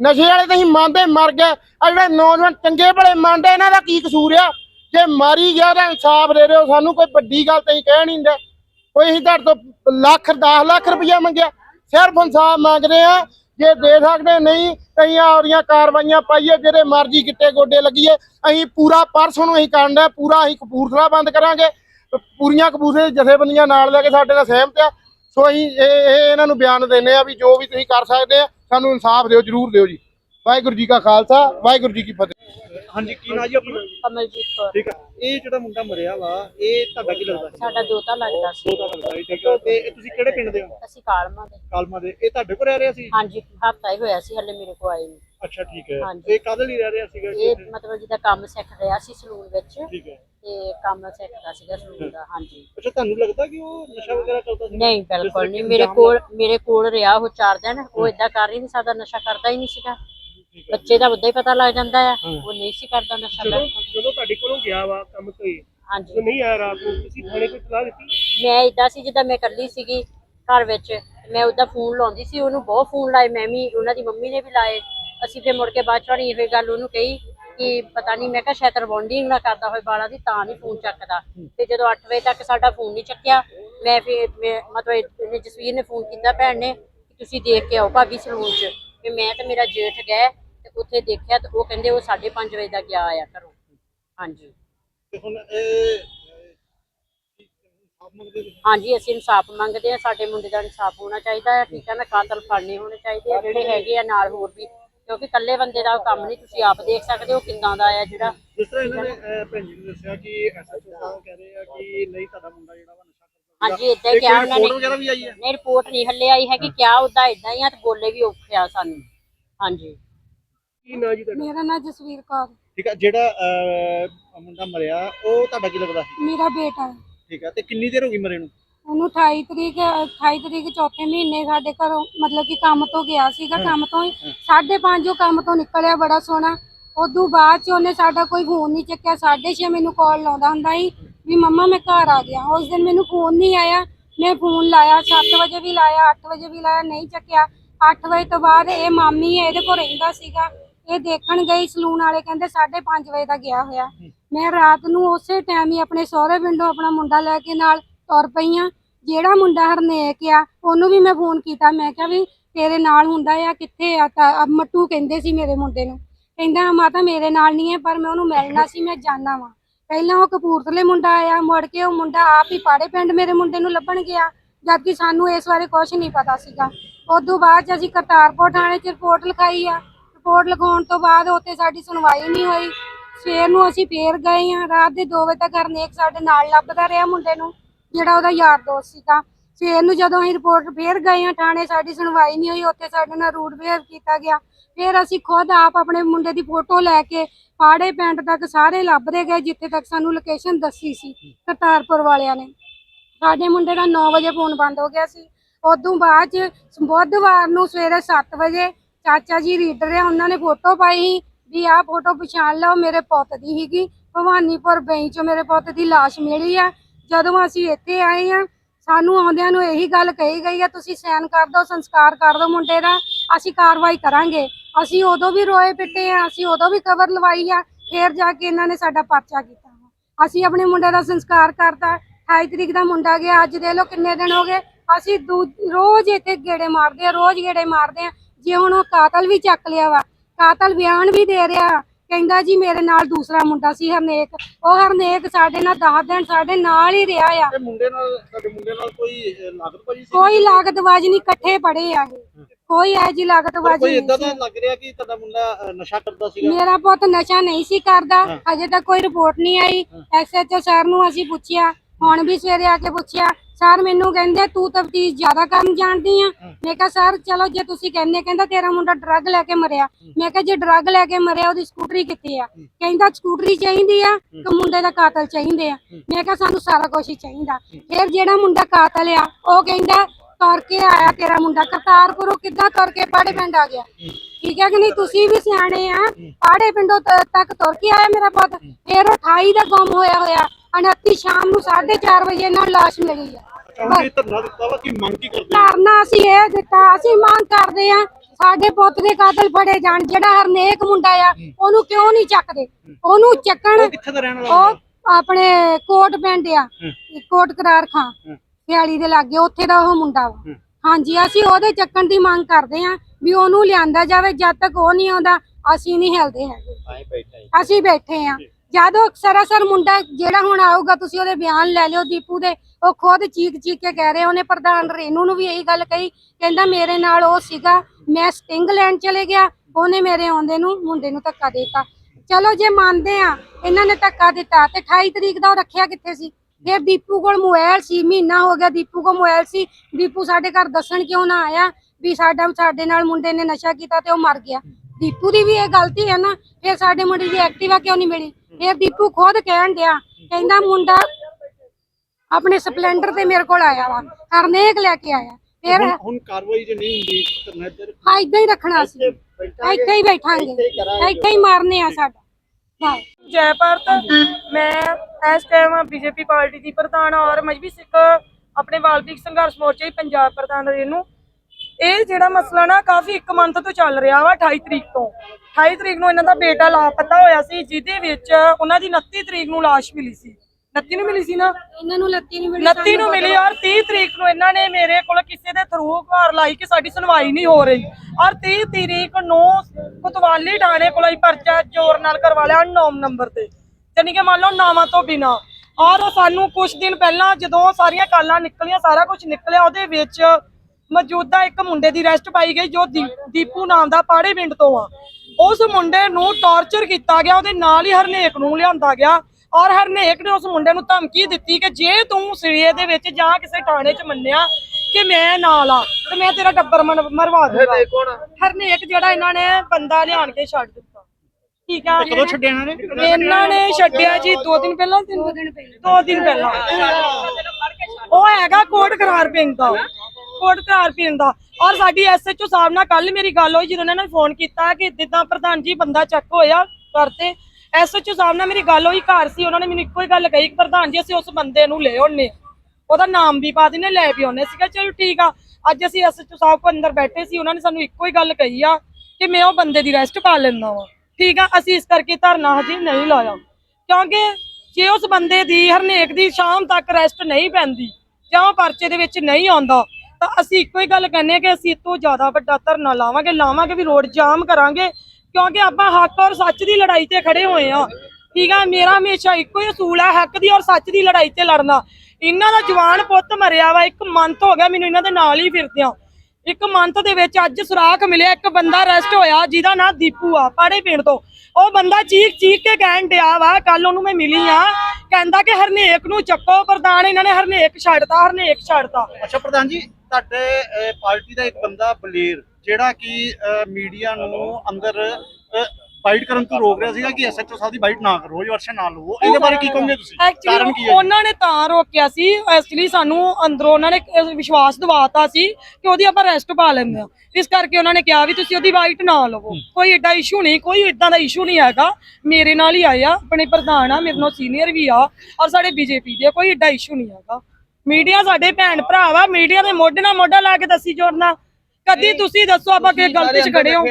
ਨਸ਼ੇ ਵਾਲੇ ਤਾਂ ਹੀ ਮੰਨਦੇ ਮਰ ਗਏ। ਆ ਜਿਹੜੇ ਨੌਜਵਾਨ ਚੰਗੇ ਭਲੇ ਮੰਨਦੇ, ਇਹਨਾਂ ਦਾ ਕੀ ਕਸੂਰ ਆ? ਜੇ ਮਾਰੀ ਗਿਆ ਤਾਂ ਇਨਸਾਫ ਦੇ ਦਿਓ। ਸਾਨੂੰ ਕੋਈ ਵੱਡੀ ਗੱਲ ਤਾਂ ਹੀ ਕਹਿ ਨਹੀਂ ਦਿੰਦੇ। ਕੋਈ ਅਸੀਂ ਤੁਹਾਡੇ ਤੋਂ ਲੱਖ 10 ਲੱਖ ਰੁਪਇਆ ਮੰਗਿਆ। ਸਿਰਫ ਇਨਸਾਫ ਮੰਗਦੇ ਆ। ਜੇ ਦੇ ਸਕਦੇ ਨਹੀਂ, ਤਾਂ ਅਸੀਂ ਆਪਦੀਆਂ ਕਾਰਵਾਈਆਂ ਪਾਈਏ, ਜਿਹੜੇ ਮਰਜ਼ੀ ਕਿੱਤੇ ਗੋਡੇ ਲੱਗੀਏ। ਅਸੀਂ ਪੂਰਾ ਪਰਸੋਂ ਨੂੰ ਅਸੀਂ ਕਰਨਾ ਪੂਰਾ ਅਸੀਂ ਕਪੂਰਥਲਾ ਬੰਦ ਕਰਾਂਗੇ। ਪੂਰੀਆਂ ਕਪੂਰਥਲੇ ਜਥੇਬੰਦੀਆਂ ਨਾਲ ਲੈ ਕੇ ਸਾਡੇ ਨਾਲ ਸਹਿਮਤ ਆ। ਸੋ ਅਸੀਂ ਇਹ ਇਹ ਇਹਨਾਂ ਨੂੰ ਬਿਆਨ ਦਿੰਦੇ ਆ ਵੀ ਜੋ ਵੀ ਤੁਸੀਂ ਕਰ ਸਕਦੇ ਆ, ਸਾਨੂੰ ਇਨਸਾਫ ਦਿਓ, ਜਰੂਰ ਦਿਓ ਜੀ। ਵਾਹਿਗੁਰੂ ਜੀ ਕਾ ਖਾਲਸਾ ਵਾਹਿਗੁਰੂ ਜੀ ਕੀ ਫਤਿਹ। ਹਾਂਜੀ ਕੀ ਨਾਂ ਜੀ ਆਪਣਾ? ਕਮਲਜੀਤ ਕੌਰ। ਠੀਕ ਆ ਇਹ ਜਿਹੜਾ ਮੁੰਡਾ ਮਰਿਆ ਵਾ ਇਹ ਤੁਹਾਡਾ ਕੀ ਲੱਗਦਾ? ਸਾਡਾ ਦੋਤਾ ਲੱਗਦਾ ਸੀ। ਉਹਦਾ ਲੱਗਦਾ ਸੀ ਠੀਕ ਤੇ ਇਹ ਤੁਸੀਂ ਕਿਹੜੇ ਪਿੰਡ ਦੇ ਹੋ? ਅਸੀਂ ਕਾਲਮਾ ਦੇ। ਕਾਲਮਾ ਦੇ। ਇਹ ਤੁਹਾਡੇ ਕੋਲ ਰਹਿ ਰਿਹਾ ਸੀ? ਹਾਂਜੀ ਹਫਤਾ ਹੀ ਹੋਇਆ ਸੀ ਹਲੇ ਮੇਰੇ ਕੋ ਆਏ ਨੂੰ ਅੱਛਾ ਠੀਕ ਹੈ। ਹਾਂਜੀ। ਇਹ ਕਾਹਦੇ ਲਈ ਰਹਿ ਰਿਹਾ ਸੀਗਾ ਇਹ? ਮਤਲਬ ਜਿਹਦਾ ਕੰਮ ਸਿੱਖ ਰਿਹਾ ਸੀ ਸਲੂਨ ਵਿੱਚ ਠੀਕ ਹੈ। ਤੇ ਕੰਮ ਸਿੱਖਦਾ ਸੀਗਾ ਸਲੂਨ ਦਾ ਹਾਂਜੀ। ਅੱਛਾ ਤੁਹਾਨੂੰ ਲੱਗਦਾ ਕਿ ਉਹ ਨਸ਼ਾ ਵਗੈਰਾ ਕਰਦਾ ਸੀ? ਨਹੀਂ ਬਿਲਕੁਲ ਨਹੀਂ। ਮੇਰੇ ਕੋਲ ਮੇਰੇ ਕੋਲ ਰਿਹਾ ਉਹ ਚਾਰ ਦਿਨ ਉਹ ਇਦਾਂ ਕਰ ਹੀ ਨਹੀਂ ਸਕਦਾ ਨਸ਼ਾ ਕਰਦਾ ਹੀ ਨਹੀਂ ਸੀਗਾ। ਬੱਚੇ ਦਾ ਉਦਾਂ ਹੀ ਪਤਾ ਲੱਗ ਜਾਂਦਾ ਆ ਉਹ ਨਹੀਂ ਸੀ ਕਰਦਾ ਨਸ਼ਾ ਜਦੋਂ ਬਿਲਕੁਲ। ਜਦੋਂ ਤੁਹਾਡੇ ਕੋਲੋਂ ਗਿਆ ਵਾ ਕੰਮ ਕੋਈ ਹਾਂਜੀ। ਨਹੀਂ ਆਇਆ ਰਾਤ ਨੂੰ ਤੁਸੀਂ ਥਾਣੇ ਕੋਈ ਸਲਾਹ ਦਿੱਤੀ? ਮੈਂ ਇਦਾਂ ਸੀ ਜਿੱਦਾਂ ਮੈਂ ਇਕੱਲੀ ਸੀਗੀ ਘਰ ਵਿੱਚ ਮੈਂ ਉਹਦਾ ਫੋਨ ਲਾਉਂਦੀ ਸੀ ਉਹਨੂੰ ਬਹੁਤ ਫੋਨ ਲਾਏ ਮੈਂ ਵੀ ਉਹਨਾਂ ਦੀ ਮੰਮੀ ਨੇ ਵੀ ਲਾਏ। ਅਸੀਂ ਫਿਰ ਮੁੜ ਕੇ ਬਾਅਦ ਚੋਂ ਇਹ ਗੱਲ ਉਹਨੂੰ ਕਹੀ ਕਿ ਪਤਾ ਨਹੀਂ ਮੈਂ ਕਿਹਾ ਸ਼ਾਇਦ ਰਿਬੌਂਡਿੰਗ ਨਾ ਕਰਦਾ ਹੋਏ ਬਾਲਾਂ ਦੀ ਤਾਂ ਨਹੀਂ ਫੋਨ ਚੱਕਦਾ। ਤੇ ਜਦੋਂ 8 ਵਜੇ ਤੱਕ ਸਾਡਾ ਫੋਨ ਨਹੀਂ ਚੱਕਿਆ ਮੈਂ ਫਿਰ ਮੈਂ ਮਤਲਬ ਇਹਨੇ ਜਸਵੀਰ ਨੇ ਫੋਨ ਕੀਤਾ ਭੈਣ ਨੇ ਕਿ ਤੁਸੀਂ ਦੇਖ ਕੇ ਆਓ ਭਾਬੀ ਸਲੂਨ 'ਚ। ਤੇ ਮੈਂ ਤੇ ਮੇਰਾ ਜੇਠ ਗਏ ਤੇ ਉੱਥੇ ਦੇਖਿਆ ਤੇ ਉਹ ਕਹਿੰਦੇ ਉਹ 5:30 ਵਜੇ ਦਾ ਗਿਆ ਆ ਘਰੋਂ ਹਾਂਜੀ ਤੇ ਹੁਣ ਇਹ ਆਪ ਮੰਗਦੇ ਤੁਸੀਂ? ਹਾਂਜੀ ਅਸੀਂ ਇਨਸਾਫ ਮੰਗਦੇ ਆ ਸਾਡੇ ਮੁੰਡੇ ਦਾ ਇਨਸਾਫ ਹੋਣਾ ਚਾਹੀਦਾ ਹੈ ਠੀਕ ਹੈ ਨਾ ਕਾਤਲ ਫੜਨੇ ਹੋਣੇ ਚਾਹੀਦੇ ਆ ਜਿਹੜੇ ਹੈਗੇ ਆ ਨਾਲ ਹੋਰ ਵੀ ਕਿਉਂਕਿ ਇਕੱਲੇ ਬੰਦੇ ਦਾ ਕੰਮ ਨਹੀਂ ਤੁਸੀਂ ਆਪ ਦੇਖ ਸਕਦੇ ਹੋ ਕਿੱਦਾਂ ਦਾ ਆ ਜਿਹੜਾ ਜਿਸ ਤਰ੍ਹਾਂ ਇਹਨਾਂ ਨੇ ਅਹ, ਭੈਣ ਜੀ ਨੇ ਦੱਸਿਆ ਕਿ ਐਸਐਚਓ ਸਾਹਿਬ ਕਹਿ ਰਹੇ ਆ ਕਿ ਨਹੀਂ ਤੁਹਾਡਾ ਮੁੰਡਾ ਜਿਹੜਾ ਵਾ ਹਾਂਜੀ ਇਦਾਂ ਹੀ ਕਿਹਾ ਉਹਨਾਂ ਰਿਪੋਰਟ ਵਗੈਰਾ ਨੇ ਵੀ ਆਈ ਹੈ? ਨਹੀਂ ਰਿਪੋਰਟ ਨਹੀਂ ਹੱਲੇ ਆਈ ਹੈਗੀ ਕਿਹਾ ਉਦਾਂ ਇਦਾਂ ਹੀ ਆ ਤੇ ਬੋਲੇ ਵੀ ਔਖੇ ਆ ਸਾਨੂੰ। ਹਾਂਜੀ। ਕੀ ਨਾਂ ਜੀ ਤੁਹਾਡਾ? ਮੇਰਾ ਨਾਮ ਜਸਵੀਰ ਕੌਰ। ਠੀਕ ਆ ਜਿਹੜਾ ਅਹ, ਮੁੰਡਾ ਮਰਿਆ ਉਹ ਤੁਹਾਡਾ ਕੀ ਲੱਗਦਾ ਸੀ? ਮੇਰਾ ਬੇਟਾ ਹੈ। ਠੀਕ ਆ ਤੇ ਕਿੰਨੀ ਦੇਰ ਹੋ ਗਈ ਮਰੇ ਨੂੰ? ਉਹਨੂੰ 28 ਤਰੀਕ 28 ਤਰੀਕ ਚੌਥੇ ਮਹੀਨੇ ਸਾਡੇ ਘਰੋਂ ਮਤਲਬ ਕਿ ਕੰਮ ਤੋਂ ਗਿਆ ਸੀਗਾ ਕੰਮ ਤੋਂ ਹੀ 5:30 ਉਹ ਕੰਮ ਤੋਂ ਨਿਕਲਿਆ ਬੜਾ ਸੋਹਣਾ। ਉਦੋਂ ਬਾਅਦ ਚ ਉਹਨੇ ਸਾਡਾ ਕੋਈ ਫੋਨ ਨਹੀਂ ਚੱਕਿਆ 6:30 ਮੈਨੂੰ ਕਾਲ ਲਾਉਂਦਾ ਹੁੰਦਾ ਸੀ। ਵੀ ਮੰਮਾ ਮੈਂ ਘਰ ਆ ਗਿਆ। ਉਸ ਦਿਨ ਮੈਨੂੰ ਫੋਨ ਨਹੀਂ ਆਇਆ। ਮੈਂ ਫੋਨ ਲਾਇਆ 7 ਵਜੇ ਵੀ ਲਾਇਆ 8 ਵਜੇ ਵੀ ਲਾਇਆ, ਨਹੀਂ ਚੱਕਿਆ। 8 ਵਜੇ ਤੋਂ ਬਾਅਦ ਇਹ ਮਾਮੀ ਹੈ, ਇਹਦੇ ਕੋਲ ਰਹਿੰਦਾ ਸੀਗਾ। ਇਹ ਦੇਖਣ ਗਈ ਸਲੂਨ ਵਾਲੇ, ਕਹਿੰਦੇ 5:30 ਵਜੇ ਦਾ ਗਿਆ ਹੋਇਆ। ਮੈਂ ਰਾਤ ਨੂੰ ਉਸੇ ਟਾਈਮ ਹੀ ਆਪਣੇ ਸਹੁਰੇ ਪਿੰਡੋਂ ਆਪਣਾ ਮੁੰਡਾ ਲੈ ਕੇ ਨਾਲ ਤੁਰ ਪਈ ਆਂ ਜਿਹੜਾ ਮੁੰਡਾ ਹਰਨੇਕ ਆ, ਉਹਨੂੰ ਵੀ ਮੈਂ ਫੋਨ ਕੀਤਾ। ਮੈਂ ਕਿਹਾ ਵੀ ਤੇਰੇ ਨਾਲ ਹੁੰਦਾ ਆ, ਕਿੱਥੇ ਆ? ਤਾਂ ਮੱਟੂ ਕਹਿੰਦੇ ਸੀ ਮੇਰੇ ਮੁੰਡੇ ਨੂੰ। ਕਹਿੰਦਾ, ਮਾਤਾ ਮੇਰੇ ਨਾਲ ਨਹੀਂ ਹੈ, ਪਰ ਮੈਂ ਉਹਨੂੰ ਮਿਲਣਾ ਸੀ, ਮੈਂ ਜਾਣਾ ਵਾਂ। ਪਹਿਲਾਂ ਉਹ ਕਪੂਰਥਲੇ ਮੁੰਡਾ ਆਇਆ, ਮੁੜ ਕੇ ਉਹ ਮੁੰਡਾ ਆਪ ਹੀ ਪਾੜੇ ਪਿੰਡ ਮੇਰੇ ਮੁੰਡੇ ਨੂੰ ਲੱਭਣ ਗਿਆ, ਜਦਕਿ ਸਾਨੂੰ ਇਸ ਬਾਰੇ ਕੁਝ ਨਹੀਂ ਪਤਾ ਸੀਗਾ। ਉਦੋਂ ਬਾਅਦ 'ਚ ਅਸੀਂ ਕਰਤਾਰਪੁਰ ਥਾਣੇ 'ਚ ਰਿਪੋਰਟ ਲਿਖਾਈ ਆ। ਰਿਪੋਰਟ ਲਿਖਾਉਣ ਤੋਂ ਬਾਅਦ ਉੱਥੇ ਸਾਡੀ ਸੁਣਵਾਈ ਨਹੀਂ ਹੋਈ। ਸਵੇਰ ਨੂੰ ਅਸੀਂ ਫੇਰ ਗਏ ਆ, ਰਾਤ ਦੇ 2 ਵਜੇ ਤੱਕ ਹਰਨੇਕ ਸਾਡੇ ਨਾਲ ਲੱਭਦਾ ਰਿਹਾ ਮੁੰਡੇ ਨੂੰ, ਜਿਹੜਾ ਉਹਦਾ ਯਾਰ ਦੋਸਤ ਸੀਗਾ। ਸਵੇਰ ਨੂੰ ਜਦੋਂ ਅਸੀਂ ਰਿਪੋਰਟ ਫੇਰ ਗਏ ਆ, ਥਾਣੇ ਸਾਡੀ ਸੁਣਵਾਈ ਨਹੀਂ ਹੋਈ, ਉੱਥੇ ਸਾਡੇ ਨਾਲ ਰੂਟ ਬਿਹੇਵ ਕੀਤਾ ਗਿਆ। ਫਿਰ ਅਸੀਂ ਖੁਦ ਆਪ ਆਪਣੇ ਮੁੰਡੇ ਦੀ ਫੋਟੋ ਲੈ ਕੇ ਪਾੜੇ ਪਿੰਡ ਤੱਕ ਸਾਰੇ ਲੱਭਦੇ ਗਏ ਜਿੱਥੇ ਤੱਕ ਸਾਨੂੰ ਲੋਕੇਸ਼ਨ ਦੱਸੀ ਸੀ, ਕਰਤਾਰਪੁਰ ਵਾਲਿਆਂ ਨੇ। ਸਾਡੇ ਮੁੰਡੇ ਦਾ 9 ਵਜੇ ਫੋਨ ਬੰਦ ਹੋ ਗਿਆ ਸੀ। ਉਦੋਂ ਬਾਅਦ ਚ ਬੁੱਧਵਾਰ ਨੂੰ ਸਵੇਰੇ 7 ਵਜੇ ਚਾਚਾ ਜੀ ਰੀਡਰ ਆ, ਉਹਨਾਂ ਨੇ ਫੋਟੋ ਪਾਈ ਸੀ ਵੀ ਆਹ ਫੋਟੋ ਪਛਾਣ ਲਓ, ਮੇਰੇ ਪੁੱਤ ਦੀ ਸੀਗੀ। ਭਵਾਨੀਪੁਰ ਬੈਂਕ ਚੋਂ ਮੇਰੇ ਪੁੱਤ ਦੀ ਲਾਸ਼ ਮਿਲੀ ਆ। ਜਦੋਂ ਅਸੀਂ ਇੱਥੇ ਆਏ ਆ ਸਾਨੂੰ ਆਉਂਦਿਆਂ ਨੂੰ ਇਹੀ ਗੱਲ ਕਹੀ ਗਈ ਆ, ਤੁਸੀਂ ਸਾਈਨ ਕਰ ਦਿਓ, ਸੰਸਕਾਰ ਕਰ ਦਿਓ ਮੁੰਡੇ ਦਾ, ਅਸੀਂ ਕਾਰਵਾਈ ਕਰਾਂਗੇ ਅਸੀਂ ਉਦੋਂ ਵੀ ਰੋਏ ਪਿੱਟੇ ਆ, ਅਸੀਂ ਉਦੋਂ ਵੀ ਕਵਰ ਲਵਾਈ ਆ, ਫੇਰ ਜਾ ਕੇ ਇਹਨਾਂ ਨੇ ਸਾਡਾ ਪਰਚਾ ਕੀਤਾ ਵਾ। ਅਸੀਂ ਆਪਣੇ ਮੁੰਡੇ ਦਾ ਸੰਸਕਾਰ ਕਰਤਾ 28 ਤਰੀਕ ਦਾ ਮੁੰਡਾ ਗਿਆ, ਅੱਜ ਦੇ ਲੋ ਕਿੰਨੇ ਦਿਨ ਹੋ ਗਏ, ਅਸੀਂ ਦੂ- ਰੋਜ਼ ਇੱਥੇ ਗੇੜੇ ਮਾਰਦੇ ਆ, ਰੋਜ਼ ਗੇੜੇ ਮਾਰਦੇ ਆ, ਜੇ ਹੁਣ ਉਹ ਕਾਤਲ ਵੀ ਚੱਕ ਲਿਆ ਵਾ, ਕਾਤਲ ਬਿਆਨ ਵੀ ਦੇ ਰਿਹਾ ਕਹਿੰਦਾ ਜੀ ਮੇਰੇ ਨਾਲ ਦੂਸਰਾ ਮੁੰਡਾ ਸੀ ਹਰਨੇਕ। ਉਹ ਹਰਨੇਕ ਸਾਡੇ ਨਾਲ 10 ਦਿਨ ਸਾਡੇ ਨਾਲ ਹੀ ਰਿਹਾ ਆ। ਤੇ ਮੁੰਡੇ ਨਾਲ ਤੁਹਾਡੇ ਮੁੰਡੇ ਨਾਲ ਕੋਈ ਲਾਗਤਬਾਜੀ ਸੀ? ਕੋਈ ਲਾਗਤਬਾਜ਼ੀ ਨਹੀਂ ਇਕੱਠੇ ਪੜੇ ਆ ਇਹ। ਕੋਈ ਐ ਜੀ ਲਾਗਤਬਾਜ਼ੀ ਕੋਈ ਇਦਾਂ ਸੀ ਦਾ ਲੱਗ ਰਿਹਾ ਕਿ ਤੁਹਾਡਾ ਮੁੰਡਾ ਨਸ਼ਾ ਕਰਦਾ ਸੀਗਾ? ਮੇਰਾ ਪੁੱਤ ਨਸ਼ਾ ਨਹੀਂ ਸੀ ਕਰਦਾ। ਅਜੇ ਤੱਕ ਕੋਈ ਰਿਪੋਰਟ ਨਹੀਂ ਆਈ। ਐਸਐਚਓ ਸਰ ਨੂੰ ਅਸੀਂ ਪੁੱਛਿਆ। ਹੁਣ ਵੀ ਸਵੇਰੇ ਆ ਕੇ ਪੁੱਛਿਆ ਸਰ ਮੈਨੂੰ ਕਹਿੰਦੇ ਤੂੰ ਤਫਤੀਸ਼ ਜ਼ਿਆਦਾ ਕਰਨ ਜਾਣਦੀ ਆ। ਮੈਂ ਕਿਹਾ ਸਰ ਚਲੋ ਜੇ ਤੁਸੀਂ ਕਹਿੰਦੇ ਕਹਿੰਦਾ ਤੇਰਾ ਮੁੰਡਾ ਡਰੱਗ ਲੈ ਕੇ ਮਰਿਆ। ਮੈਂ ਕਿਹਾ ਜੇ ਡਰੱਗ ਲੈ ਕੇ ਮਰਿਆ ਉਹਦੀ ਸਕੂਟਰੀ ਕਿੱਥੇ ਆ? ਕਹਿੰਦਾ ਸਕੂਟਰੀ ਚਾਹੀਦੀ ਆ ਕਿ ਮੁੰਡੇ ਦਾ ਕਾਤਲ ਚਾਹੀਦੇ ਆ। ਮੈਂ ਕਿਹਾ ਸਾਨੂੰ ਸਾਰਾ ਕੁਝ ਹੀ ਚਾਹੀਦਾ। ਫਿਰ ਜਿਹੜਾ ਮੁੰਡਾ ਕਾਤਲ ਆ ਉਹ ਕਹਿੰਦਾ ਤੁਰ ਕੇ ਆਇਆ ਤੇਰਾ ਮੁੰਡਾ ਕਰਤਾਰਪੁਰੋਂ ਕਿੱਦਾਂ ਤੁਰ ਕੇ ਪਾੜੇ ਪਿੰਡ ਆ ਗਿਆ? ਠੀਕ ਹੈ ਕਿ ਨਹੀਂ? ਤੁਸੀਂ ਵੀ ਸਿਆਣੇ ਆ ਪਾੜੇ ਪਿੰਡੋਂ ਤੱਕ ਤੁਰ ਕੇ ਆਇਆ ਮੇਰਾ ਪੁੱਤ। ਫਿਰ ਉਹ 28 ਦਾ ਗੁੰਮ ਹੋਇਆ ਹੋਇਆ। 29 ਸ਼ਾਮ ਨੂੰ 4:30 ਵਜੇ ਇਹਨਾਂ ਨੂੰ ਲਾਸ਼ ਮਿਲੀ ਹੁਣ ਇਹ ਧਰਨਾ ਦਿੱਤਾ ਵਾ ਕਿ ਮੰਗ ਕੀ ਕਰਦੇ ਹੋ? ਧਰਨਾ ਅਸੀਂ ਇਹ ਦਿੱਤਾ ਅਸੀਂ ਮੰਗ ਕਰਦੇ ਆ ਸਾਡੇ ਪੁੱਤ ਦੇ ਕਾਤਲ ਫੜੇ ਜਾਣ ਜਿਹੜਾ ਹਰਨੇਕ ਮੁੰਡਾ ਆ ਉਹਨੂੰ ਕਿਉਂ ਨਹੀਂ ਚੱਕਦੇ? ਉਹਨੂੰ ਚੱਕਣ ਉਹ ਕਿੱਥੇ ਦਾ ਰਹਿਣ ਵਾਲਾ ਉਹ ਆਪਣੇ ਕੋਟ ਪਿੰਡ ਆ ਕੋਟ ਕਰਾਰ ਖਾਂ ਫਿਆਲੀ ਦੇ ਲਾਗੇ ਉੱਥੇ ਦਾ ਉਹ ਮੁੰਡਾ ਵਾ। ਹਾਂਜੀ ਅਸੀਂ ਉਹਦੇ ਚੱਕਣ ਦੀ ਮੰਗ ਕਰਦੇ ਆ ਵੀ ਉਹਨੂੰ ਲਿਆਂਦਾ ਜਾਵੇ ਜਦ ਤੱਕ ਉਹ ਨਹੀਂ ਆਉਂਦਾ ਅਸੀਂ ਨਹੀਂ ਹਿਲਦੇ ਹੈਗੇ। ਅਸੀਂ ਬੈਠੇ ਆ ਜਦੋਂ ਸਰਾਸਰ ਮੁੰਡਾ ਜਿਹੜਾ ਹੁਣ ਆਊਗਾ, ਤੁਸੀਂ ਉਹਦੇ ਬਿਆਨ ਲੈ ਲਿਓ ਦੀਪੂ ਦੇ, ਉਹ ਖੁਦ ਚੀਕ ਚੀਕ ਕੇ ਕਹਿ ਰਹੇ ਉਹਨੇ ਪ੍ਰਧਾਨ ਰੇਨੂ ਨੂੰ ਵੀ ਇਹੀ ਗੱਲ ਕਹੀ, ਕਹਿੰਦਾ ਮੇਰੇ ਨਾਲ ਉਹ ਸੀਗਾ, ਮੈਂ ਸਟਿੰਗ ਚਲੇ ਗਿਆ, ਉਹਨੇ ਮੇਰੇ ਆਉਂਦੇ ਨੂੰ ਮੁੰਡੇ ਨੂੰ ਧੱਕਾ ਦਿੱਤਾ। ਚਲੋ ਜੇ ਮੰਨਦੇ ਆ, ਇਹਨਾਂ ਨੇ ਧੱਕਾ ਦਿੱਤਾ ਤੇ 28 ਤਰੀਕ ਦਾ ਉਹ ਰੱਖਿਆ ਕਿੱਥੇ ਸੀ? ਫਿਰ ਦੀਪੂ ਕੋਲ ਮੋਬਾਈਲ ਸੀ, ਮਹੀਨਾ ਹੋ ਗਿਆ ਦੀਪੂ ਕੋਲ ਮੋਬਾਈਲ ਸੀ। ਦੀਪੂ ਸਾਡੇ ਘਰ ਦੱਸਣ ਕਿਉਂ ਨਾ ਆਇਆ ਵੀ ਸਾਡਾ, ਸਾਡੇ ਨਾਲ ਮੁੰਡੇ ਨੇ ਨਸ਼ਾ ਕੀਤਾ ਤੇ ਉਹ ਮਰ ਗਿਆ। ਦੀਪੂ ਦੀ ਵੀ ਇਹ ਗਲਤੀ ਹੈ ਨਾ ਫਿਰ ਸਾਡੇ ਮੁੰਡੇ ਦੀ ਐਕਟਿਵਾ ਕਿਉਂ ਨਹੀਂ ਮਿਲੀ? ਫਿਰ ਦੀਪੂ ਖੁਦ ਕਹਿਣ ਡਿਆ ਕਹਿੰਦਾ ਮੁੰਡਾ ਆਪਣੇ ਸਪਲੈਂਡਰ ਤੇ ਮੇਰੇ ਕੋਲ ਆਇਆ ਵਾ ਹਰਨੇਕ ਲੈ ਕੇ ਆਇਆ। ਫਿਰ ਹੁਣ- ਹੁਣ ਕਾਰਵਾਈ ਜੇ ਨਹੀਂ ਹੁੰਦੀ ਤਾਂ ਨਜ਼ਰ ਹਾਂ ਏਦਾਂ ਹੀ ਰੱਖਣਾ ਸੀ ਇੱਥੇ ਹੀ ਬੈਠਾਂਗੇ। ਇੱਥੇ ਹੀ ਮਾਰਨੇ ਆ ਸਾਡਾ। ਬਾਏ ਜੈ ਭਾਰਤ। ਮੈਂ ਇਸ ਟਾਈਮ ਬੀਜੇਪੀ ਪਾਰਟੀ ਦੀ ਪ੍ਰਧਾਨ ਔਰ ਮਜਬੀ ਸਿੱਖ ਆਪਣੇ ਵਾਲਮੀਕ ਸੰਘਰਸ਼ ਮੋਰਚੇ ਦੀ ਪੰਜਾਬ ਪ੍ਰਧਾਨ ਰੇਨੂ ਇਹ ਜਿਹੜਾ ਮਸਲਾ ਨਾ ਕਾਫੀ ਇੱਕ ਮੰਥ ਤੋਂ ਚੱਲ ਰਿਹਾ ਵਾ 28 ਤਰੀਕ ਤੋਂ। 28 ਤਰੀਕ ਨੂੰ ਇਹਨਾਂ ਦਾ ਬੇਟਾ ਲਾਪਤਾ ਹੋਇਆ ਸੀ ਜਿਹਦੇ ਵਿੱਚ ਉਹਨਾਂ ਦੀ 29 ਤਰੀਕ ਨੂੰ ਲਾਸ਼ ਮਿਲੀ ਸੀ। 29 ਨੂੰ ਮਿਲੀ ਸੀ ਨਾ? ਇਹਨਾਂ ਨੂੰ ਲੱਤੀ ਨਹੀਂ ਮਿਲੀ 29 ਨੂੰ ਮਿਲੀ ਔਰ 30 ਤਰੀਕ ਨੂੰ ਇਹਨਾਂ ਨੇ ਮੇਰੇ ਕੋਲ ਕਿਸੇ ਦੇ ਥਰੂ ਘਰ ਲਾਈ ਕਿ ਸਾਡੀ ਸੁਣਵਾਈ ਨਹੀਂ ਹੋ ਰਹੀ। ਔਰ 30 ਤਰੀਕ ਨੂੰ ਕੁਤਵਾਲੀ ਥਾਣੇ ਕੋਲ ਹੀ ਪਰਚਾ ਜ਼ੋਰ ਨਾਲ ਕਰਵਾ ਲਿਆ ਨੌਮ ਨੰਬਰ ਤੇ। ਯਾਨੀ ਕਿ ਮੰਨ ਲਓ ਨਾਵਾਂ ਤੋਂ ਬਿਨਾ। ਔਰ ਸਾਨੂੰ ਕੁਝ ਦਿਨ ਪਹਿਲਾਂ ਜਦੋਂ ਸਾਰੀਆਂ ਕਾਲਾਂ ਨਿਕਲੀਆਂ ਸਾਰਾ ਕੁਝ ਨਿਕਲਿਆ ਉਹਦੇ ਵਿੱਚ ਮੌਜੂਦਾ ਇੱਕ ਮੁੰਡੇ ਦੀ ਅਰੈਸਟ ਪਾਈ ਗਈ ਜੋ ਦੀ- ਦੀਪੂ ਨਾਮ ਦਾ ਪਾੜੇ ਪਿੰਡ ਤੋਂ ਆ। ਉਸ ਮੁੰਡੇ ਨੂੰ ਟੌਰਚਰ ਕੀਤਾ ਗਿਆ ਉਹਦੇ ਨਾਲ ਹੀ ਹਰਨੇਕ ਨੂੰ ਲਿਆਂਦਾ ਗਿਆ ਔਰ ਹਰਨੇਕ ਨੇ ਉਸ ਮੁੰਡੇ ਨੂੰ ਧਮਕੀ ਦਿੱਤੀ ਕਿ ਜੇ ਤੂੰ ਸਿਰੇ ਦੇ ਵਿੱਚ ਜਾਂ ਕਿਸੇ ਥਾਣੇ 'ਚ ਮੰਨਿਆ ਕਿ ਮੈਂ ਨਾਲ ਆ ਤੇ ਮੈਂ ਤੇਰਾ ਟੱਬਰ ਮਨ- ਮਰਵਾ ਦੂੰਗਾ। ਹਰਨੇਕ ਜਿਹੜਾ ਇਹਨਾਂ ਨੇ ਬੰਦਾ ਲਿਆਣ ਕੇ ਛੱਡ ਦਿੱਤਾ। ਠੀਕ ਆ ਕਦੋਂ ਛੱਡਿਆ ਇਹਨਾਂ ਨੇ? ਇਹਨਾਂ ਨੇ ਛੱਡਿਆ ਜੀ 2 ਦਿਨ ਪਹਿਲਾਂ। ਤਿੰਨ ਦਿਨ ਪਹਿਲਾਂ। 2 ਦਿਨ ਪਹਿਲਾਂ। ਉਹ ਹੈਗਾ ਕੋਟ ਕਰਾਰ ਪਿੰਡ ਦਾ। ਕੋਟ ਕਰਾਰ ਪੀਣ ਦਾ। ਔਰ ਸਾਡੀ ਐਸਐਚਓ ਸਾਹਿਬ ਨਾਲ ਕੱਲ ਮੇਰੀ ਗੱਲ ਹੋਈ, ਜਦੋਂ ਉਹਨਾਂ ਨੇ ਫੋਨ ਕੀਤਾ ਕਿ ਜਿੱਦਾਂ ਪ੍ਰਧਾਨ ਜੀ ਬੰਦਾ ਚੱਕ ਹੋਇਆ ਕਰਤੇ ਐਸਐਚਓ ਸਾਹਿਬ ਨਾਲ ਮੇਰੀ ਗੱਲ ਹੋਈ, ਘਰ ਸੀ, ਉਹਨਾਂ ਨੇ ਮੈਨੂੰ ਇੱਕੋ ਹੀ ਗੱਲ ਕਹੀ ਕਿ ਪ੍ਰਧਾਨ ਜੀ, ਅਸੀਂ ਉਸ ਬੰਦੇ ਨੂੰ ਲੈ ਆਉਨੇ ਉਹਦਾ ਨਾਮ ਵੀ ਪਾ ਦਿੰਨੇ ਲੈ ਵੀ ਆਉਨੇ ਸੀਗਾ ਚਲੋ ਠੀਕ ਆ, ਅੱਜ ਅਸੀਂ ਐਸਐਚਓ ਸਾਹਿਬ ਕੋ ਅੰਦਰ ਬੈਠੇ ਸੀ, ਉਹਨਾਂ ਨੇ ਸਾਨੂੰ ਇੱਕੋ ਹੀ ਗੱਲ ਕਹੀ ਆ ਕਿ ਮੈਂ ਉਹ ਬੰਦੇ ਦੀ ਰੈਸਟ ਪਾ ਲੈਂਦਾ ਵਾਂ। ਠੀਕ ਆ, ਅਸੀਂ ਇਸ ਕਰਕੇ ਧਰਨਾ ਹਜੇ ਨਹੀਂ ਲਾਇਆ। ਕਿਉਂਕਿ ਜੇ ਉਸ ਬੰਦੇ ਦੀ ਹਰਨੇਕ ਦੀ ਸ਼ਾਮ ਤੱਕ ਰੈਸਟ ਨਹੀਂ ਪੈਂਦੀ ਜਾਂ ਉਹ ਪਰਚੇ ਦੇ ਵਿੱਚ ਨਹੀਂ ਆਉਂਦਾ ਤਾਂ ਅਸੀਂ ਇੱਕੋ ਹੀ ਗੱਲ ਕਹਿੰਦੇ ਹਾਂ ਕਿ ਅਸੀਂ ਇਹ ਜ਼ਿਆਦਾ ਵੱਡਾ ਧਰਨਾ ਲਾਵਾਂਗੇ ਲਾਵਾਂਗੇ ਵੀ ਰੋਡ ਜਾਮ ਕਰਾਂਗੇ, ਕਿਉਂਕਿ ਆਪਾਂ ਹੱਕ ਔਰ ਸੱਚ ਦੀ ਲੜਾਈ ਤੇ ਖੜੇ ਹੋਏ ਆ ਠੀਕ ਆ, ਮੇਰਾ ਹਮੇਸ਼ਾ ਇੱਕੋ ਹੀ ਅਸੂਲ ਹੈ ਹੱਕ ਦੀ ਔਰ ਸੱਚ ਦੀ ਲੜਾਈ ਤੇ ਲੜਨਾ। ਇਹਨਾਂ ਦਾ ਜਵਾਨ ਪੁੱਤ ਮਰਿਆ ਵਾ, ਇੱਕ ਮੰਥ ਹੋ ਗਿਆ ਮੈਨੂੰ ਇਹਨਾਂ ਦੇ ਨਾਲ ਹੀ ਫਿਰਦਿਆਂ। ਇੱਕ ਮੰਥ ਦੇ ਵਿੱਚ ਅੱਜ ਸੁਰਾਖ ਮਿਲਿਆ, ਇੱਕ ਬੰਦਾ ਅਰੈਸਟ ਹੋਇਆ, ਜਿਹਦਾ ਨਾਂ ਦੀਪੂ ਆ, ਪਾੜੇ ਪਿੰਡ ਤੋਂ। ਉਹ ਬੰਦਾ ਚੀਕ ਚੀਕ ਕੇ ਕਹਿਣ ਡਿਆ ਵਾ ਕੱਲ ਉਹਨੂੰ ਮੈਂ ਮਿਲੀ ਆ। ਕਹਿੰਦਾ ਕਿ ਹਰਨੇਕ ਨੂੰ ਚੱਕੋ, ਪ੍ਰਧਾਨ ਇਹਨਾਂ ਨੇ ਹਰਨੇਕ ਛੱਡਤਾ ਹਰਨੇਕ ਛੱਡਤਾ। ਅੱਛਾ, ਪ੍ਰਧਾਨ ਜੀ ਤੁਹਾਡੇ ਪਾਰਟੀ ਦਾ ਇੱਕ ਬੰਦਾ ਬਲੇਰ ਜਿਹੜਾ ਕਿ ਮੀਡੀਆ ਨੂੰ ਅੰਦਰ ਬਾਈਟ ਕਰਨ ਤੋਂ ਰੋਕ ਰਿਹਾ ਸੀਗਾ ਕਿ ਐਸਐਚਓ ਸਾਹਿਬ ਦੀ ਬਾਈਟ ਨਾ ਕਰੋ ਇਹ ਵਰਸ਼ਨ ਨਾ ਲਵੋ ਇਹਦੇ ਬਾਰੇ ਕੀ ਕਹੋਗੇ ਤੁਸੀਂ? ਕਾਰਨ ਕੀ ਹੈ? ਉਹਨਾਂ ਨੇ ਤਾਂ ਰੋਕਿਆ ਸੀ। ਐਕਚੁਅਲੀ ਸਾਨੂੰ ਅੰਦਰੋਂ ਉਹਨਾਂ ਨੇ ਵਿਸ਼ਵਾਸ ਦਿਵਾਤਾ ਸੀ ਕਿ ਉਹਦੀ ਆਪਾਂ ਰੈਸਟ ਪਾ ਲੈਂਦੇ ਆ ਇਸ ਕਰਕੇ ਉਹਨਾਂ ਨੇ ਕਿਹਾ ਵੀ ਤੁਸੀਂ ਉਹਦੀ ਵਾਈਟ ਨਾ ਲਵੋ। ਕੋਈ ਏਡਾ ਇਸ਼ੂ ਨਹੀਂ ਕੋਈ ਏਦਾਂ ਦਾ ਇਸ਼ੂ ਨਹੀਂ ਹੈਗਾ। ਮੇਰੇ ਨਾਲ ਹੀ ਆਇਆ ਆਪਣੇ ਪ੍ਰਧਾਨ ਆ ਮੇਰੇ ਨਾਲ ਸੀਨੀਅਰ ਵੀ ਆ ਔਰ ਸਾਡੇ ਬੀਜੇਪੀ ਦੇ ਆ, ਕੋਈ ਏਡਾ ਇਸ਼ੂ ਨਹੀਂ ਹੈਗਾ। ਮੀਡੀਆ ਸਾਡੇ ਭੈਣ ਭਰਾ ਵਾ ਮੀਡੀਆ ਦੇ ਮੋਢੇ ਨਾਲ ਮੋਢਾ ਲਾ ਕੇ ਦੱਸੀ ਜੋੜਨਾ ਕਦੀ ਤੁਸੀਂ ਦੱਸੋ ਆਪਾਂ ਕਿ ਗਲਤੀ 'ਚ ਖੜੇ ਹੋ।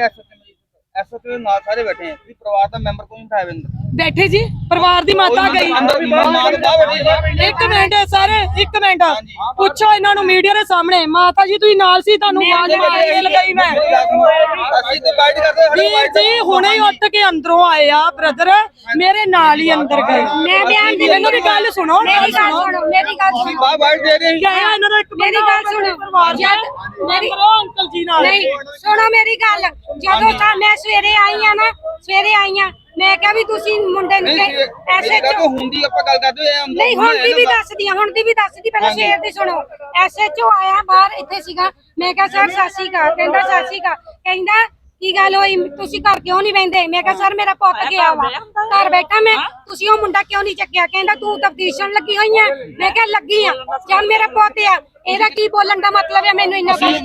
ਐਸਓਪੀ ਨਾਲ ਸਾਰੇ ਬੈਠੇ ਆ ਵੀ ਪਰਿਵਾਰ ਦਾ ਮੈਂਬਰ ਕੋਈ ਨਹੀਂ ਬਿੰਦਰ ਬੈਠੇ ਜੀ ਪਰਿਵਾਰ ਦੀ ਮਾਤਾ ਗਈ। ਬਾਹਰ ਇੱਕ ਮਿੰਟ ਸਰ ਇੱਕ ਮਿੰਟ। ਪੁੱਛੋ ਇਹਨਾਂ ਨੂੰ ਮੀਡੀਆ ਦੇ ਸਾਹਮਣੇ। ਮਾਤਾ ਜੀ ਤੁਸੀਂ ਨਾਲ ਸੀ ਤੁਹਾਨੂੰ ਆਵਾਜ਼ ਮਾਰੀ ਲਗਾਈ ਮੈਂ। ਅਸੀਂ ਤੇ ਬਾਈਟ ਕਰਦੇ ਸਾਡੇ ਵੀਰ ਜੀ ਹੁਣੇ ਹੀ ਉੱਠ ਕੇ ਅੰਦਰੋਂ ਆਏ ਆ ਬ੍ਰਦਰ ਮੇਰੇ ਨਾਲ ਹੀ ਅੰਦਰ ਗਏ। ਮੈਂ ਬਿਆਨ ਦੇ ਇਹਨਾਂ ਦੀ ਗੱਲ ਸੁਣੋ ਮੇਰੀ ਗੱਲ ਸੁਣੋ। ਮੇਰੀ ਗੱਲ ਸੁਣੋ। ਬਾਹਰ ਬਾਈਟ ਦੇ ਰਹੇ ਕਿਆ ਹੈ ਇਹਨਾਂ ਦਾ ਇੱਕ ਮੇਰੀ ਗੱਲ ਸੁਣੋ। ਪਰਿਵਾਰ ਜਦ ਮੇਰੀ ਮੇਰੀ ਅੰਕਲ ਜੀ ਨਾਲ। ਨਹੀਂ ਸੁਣੋ ਮੇਰੀ ਗੱਲ। ਜਦੋਂ ਤਾਂ ਮੈਂ ਸਵੇਰੇ ਆਈ ਆ ਨਾ ਸਵੇਰੇ ਆਈ ਆ ਮੈਂ ਕਿਹਾ ਵੀ ਤੁਸੀਂ ਮੁੰਡੇ ਨੂੰ ਨਹੀਂ ਐਸੇ ਐਸੇ ਹੁੰਦੀ ਆਪਾਂ ਗੱਲ ਕਰਦੇ ਅੰਦਰ ਨਹੀਂ ਹੁਣ ਦੀ ਵੀ ਦੱਸਦੀ ਆ ਹੁਣ ਦੀ ਵੀ ਦੱਸਦੀ ਪਹਿਲਾਂ ਸ਼ੇਰ ਦੀ ਸੁਣੋ। ਐਸਐਚਓ ਆਇਆ ਬਾਹਰ ਇੱਥੇ ਸੀਗਾ। ਮੈਂ ਕਿਹਾ ਸਰ ਸਾਸੀ ਕਾ ਕਹਿੰਦਾ ਸਾਸੀ ਕਾ ਕਹਿੰਦਾ ਕੀ ਗੱਲ ਹੋਈ? ਤੁਸੀਂ ਘਰ ਕਿਉਂ ਨਹੀਂ ਬੈੰਦੇ ਮੈਂ ਕਿਹਾ ਸਰ ਮੇਰਾ ਪੁੱਤ ਗਿਆ ਵਾ। ਘਰ ਬੈਠਾ ਮੈਂ। ਤੁਸੀਂ ਉਹ ਮੁੰਡਾ ਕਿਉਂ ਨਹੀਂ ਚੱਕਿਆ? ਕਹਿੰਦਾ ਤੂੰ ਤਫਤੀਸ਼ਨ ਲੱਗੀ ਹੋਈ ਆ। ਮੈਂ ਕਿਹਾ ਲੱਗੀ ਆ। ਚੱਲ ਮੇਰਾ ਪੁੱਤ ਆ। ਇਹਦਾ ਕੀ ਬੋਲਣ ਦਾ ਮਤਲਬ ਹੈ ਮੈਨੂੰ ਇੰਨਾ ਕਹਿੰਦਾ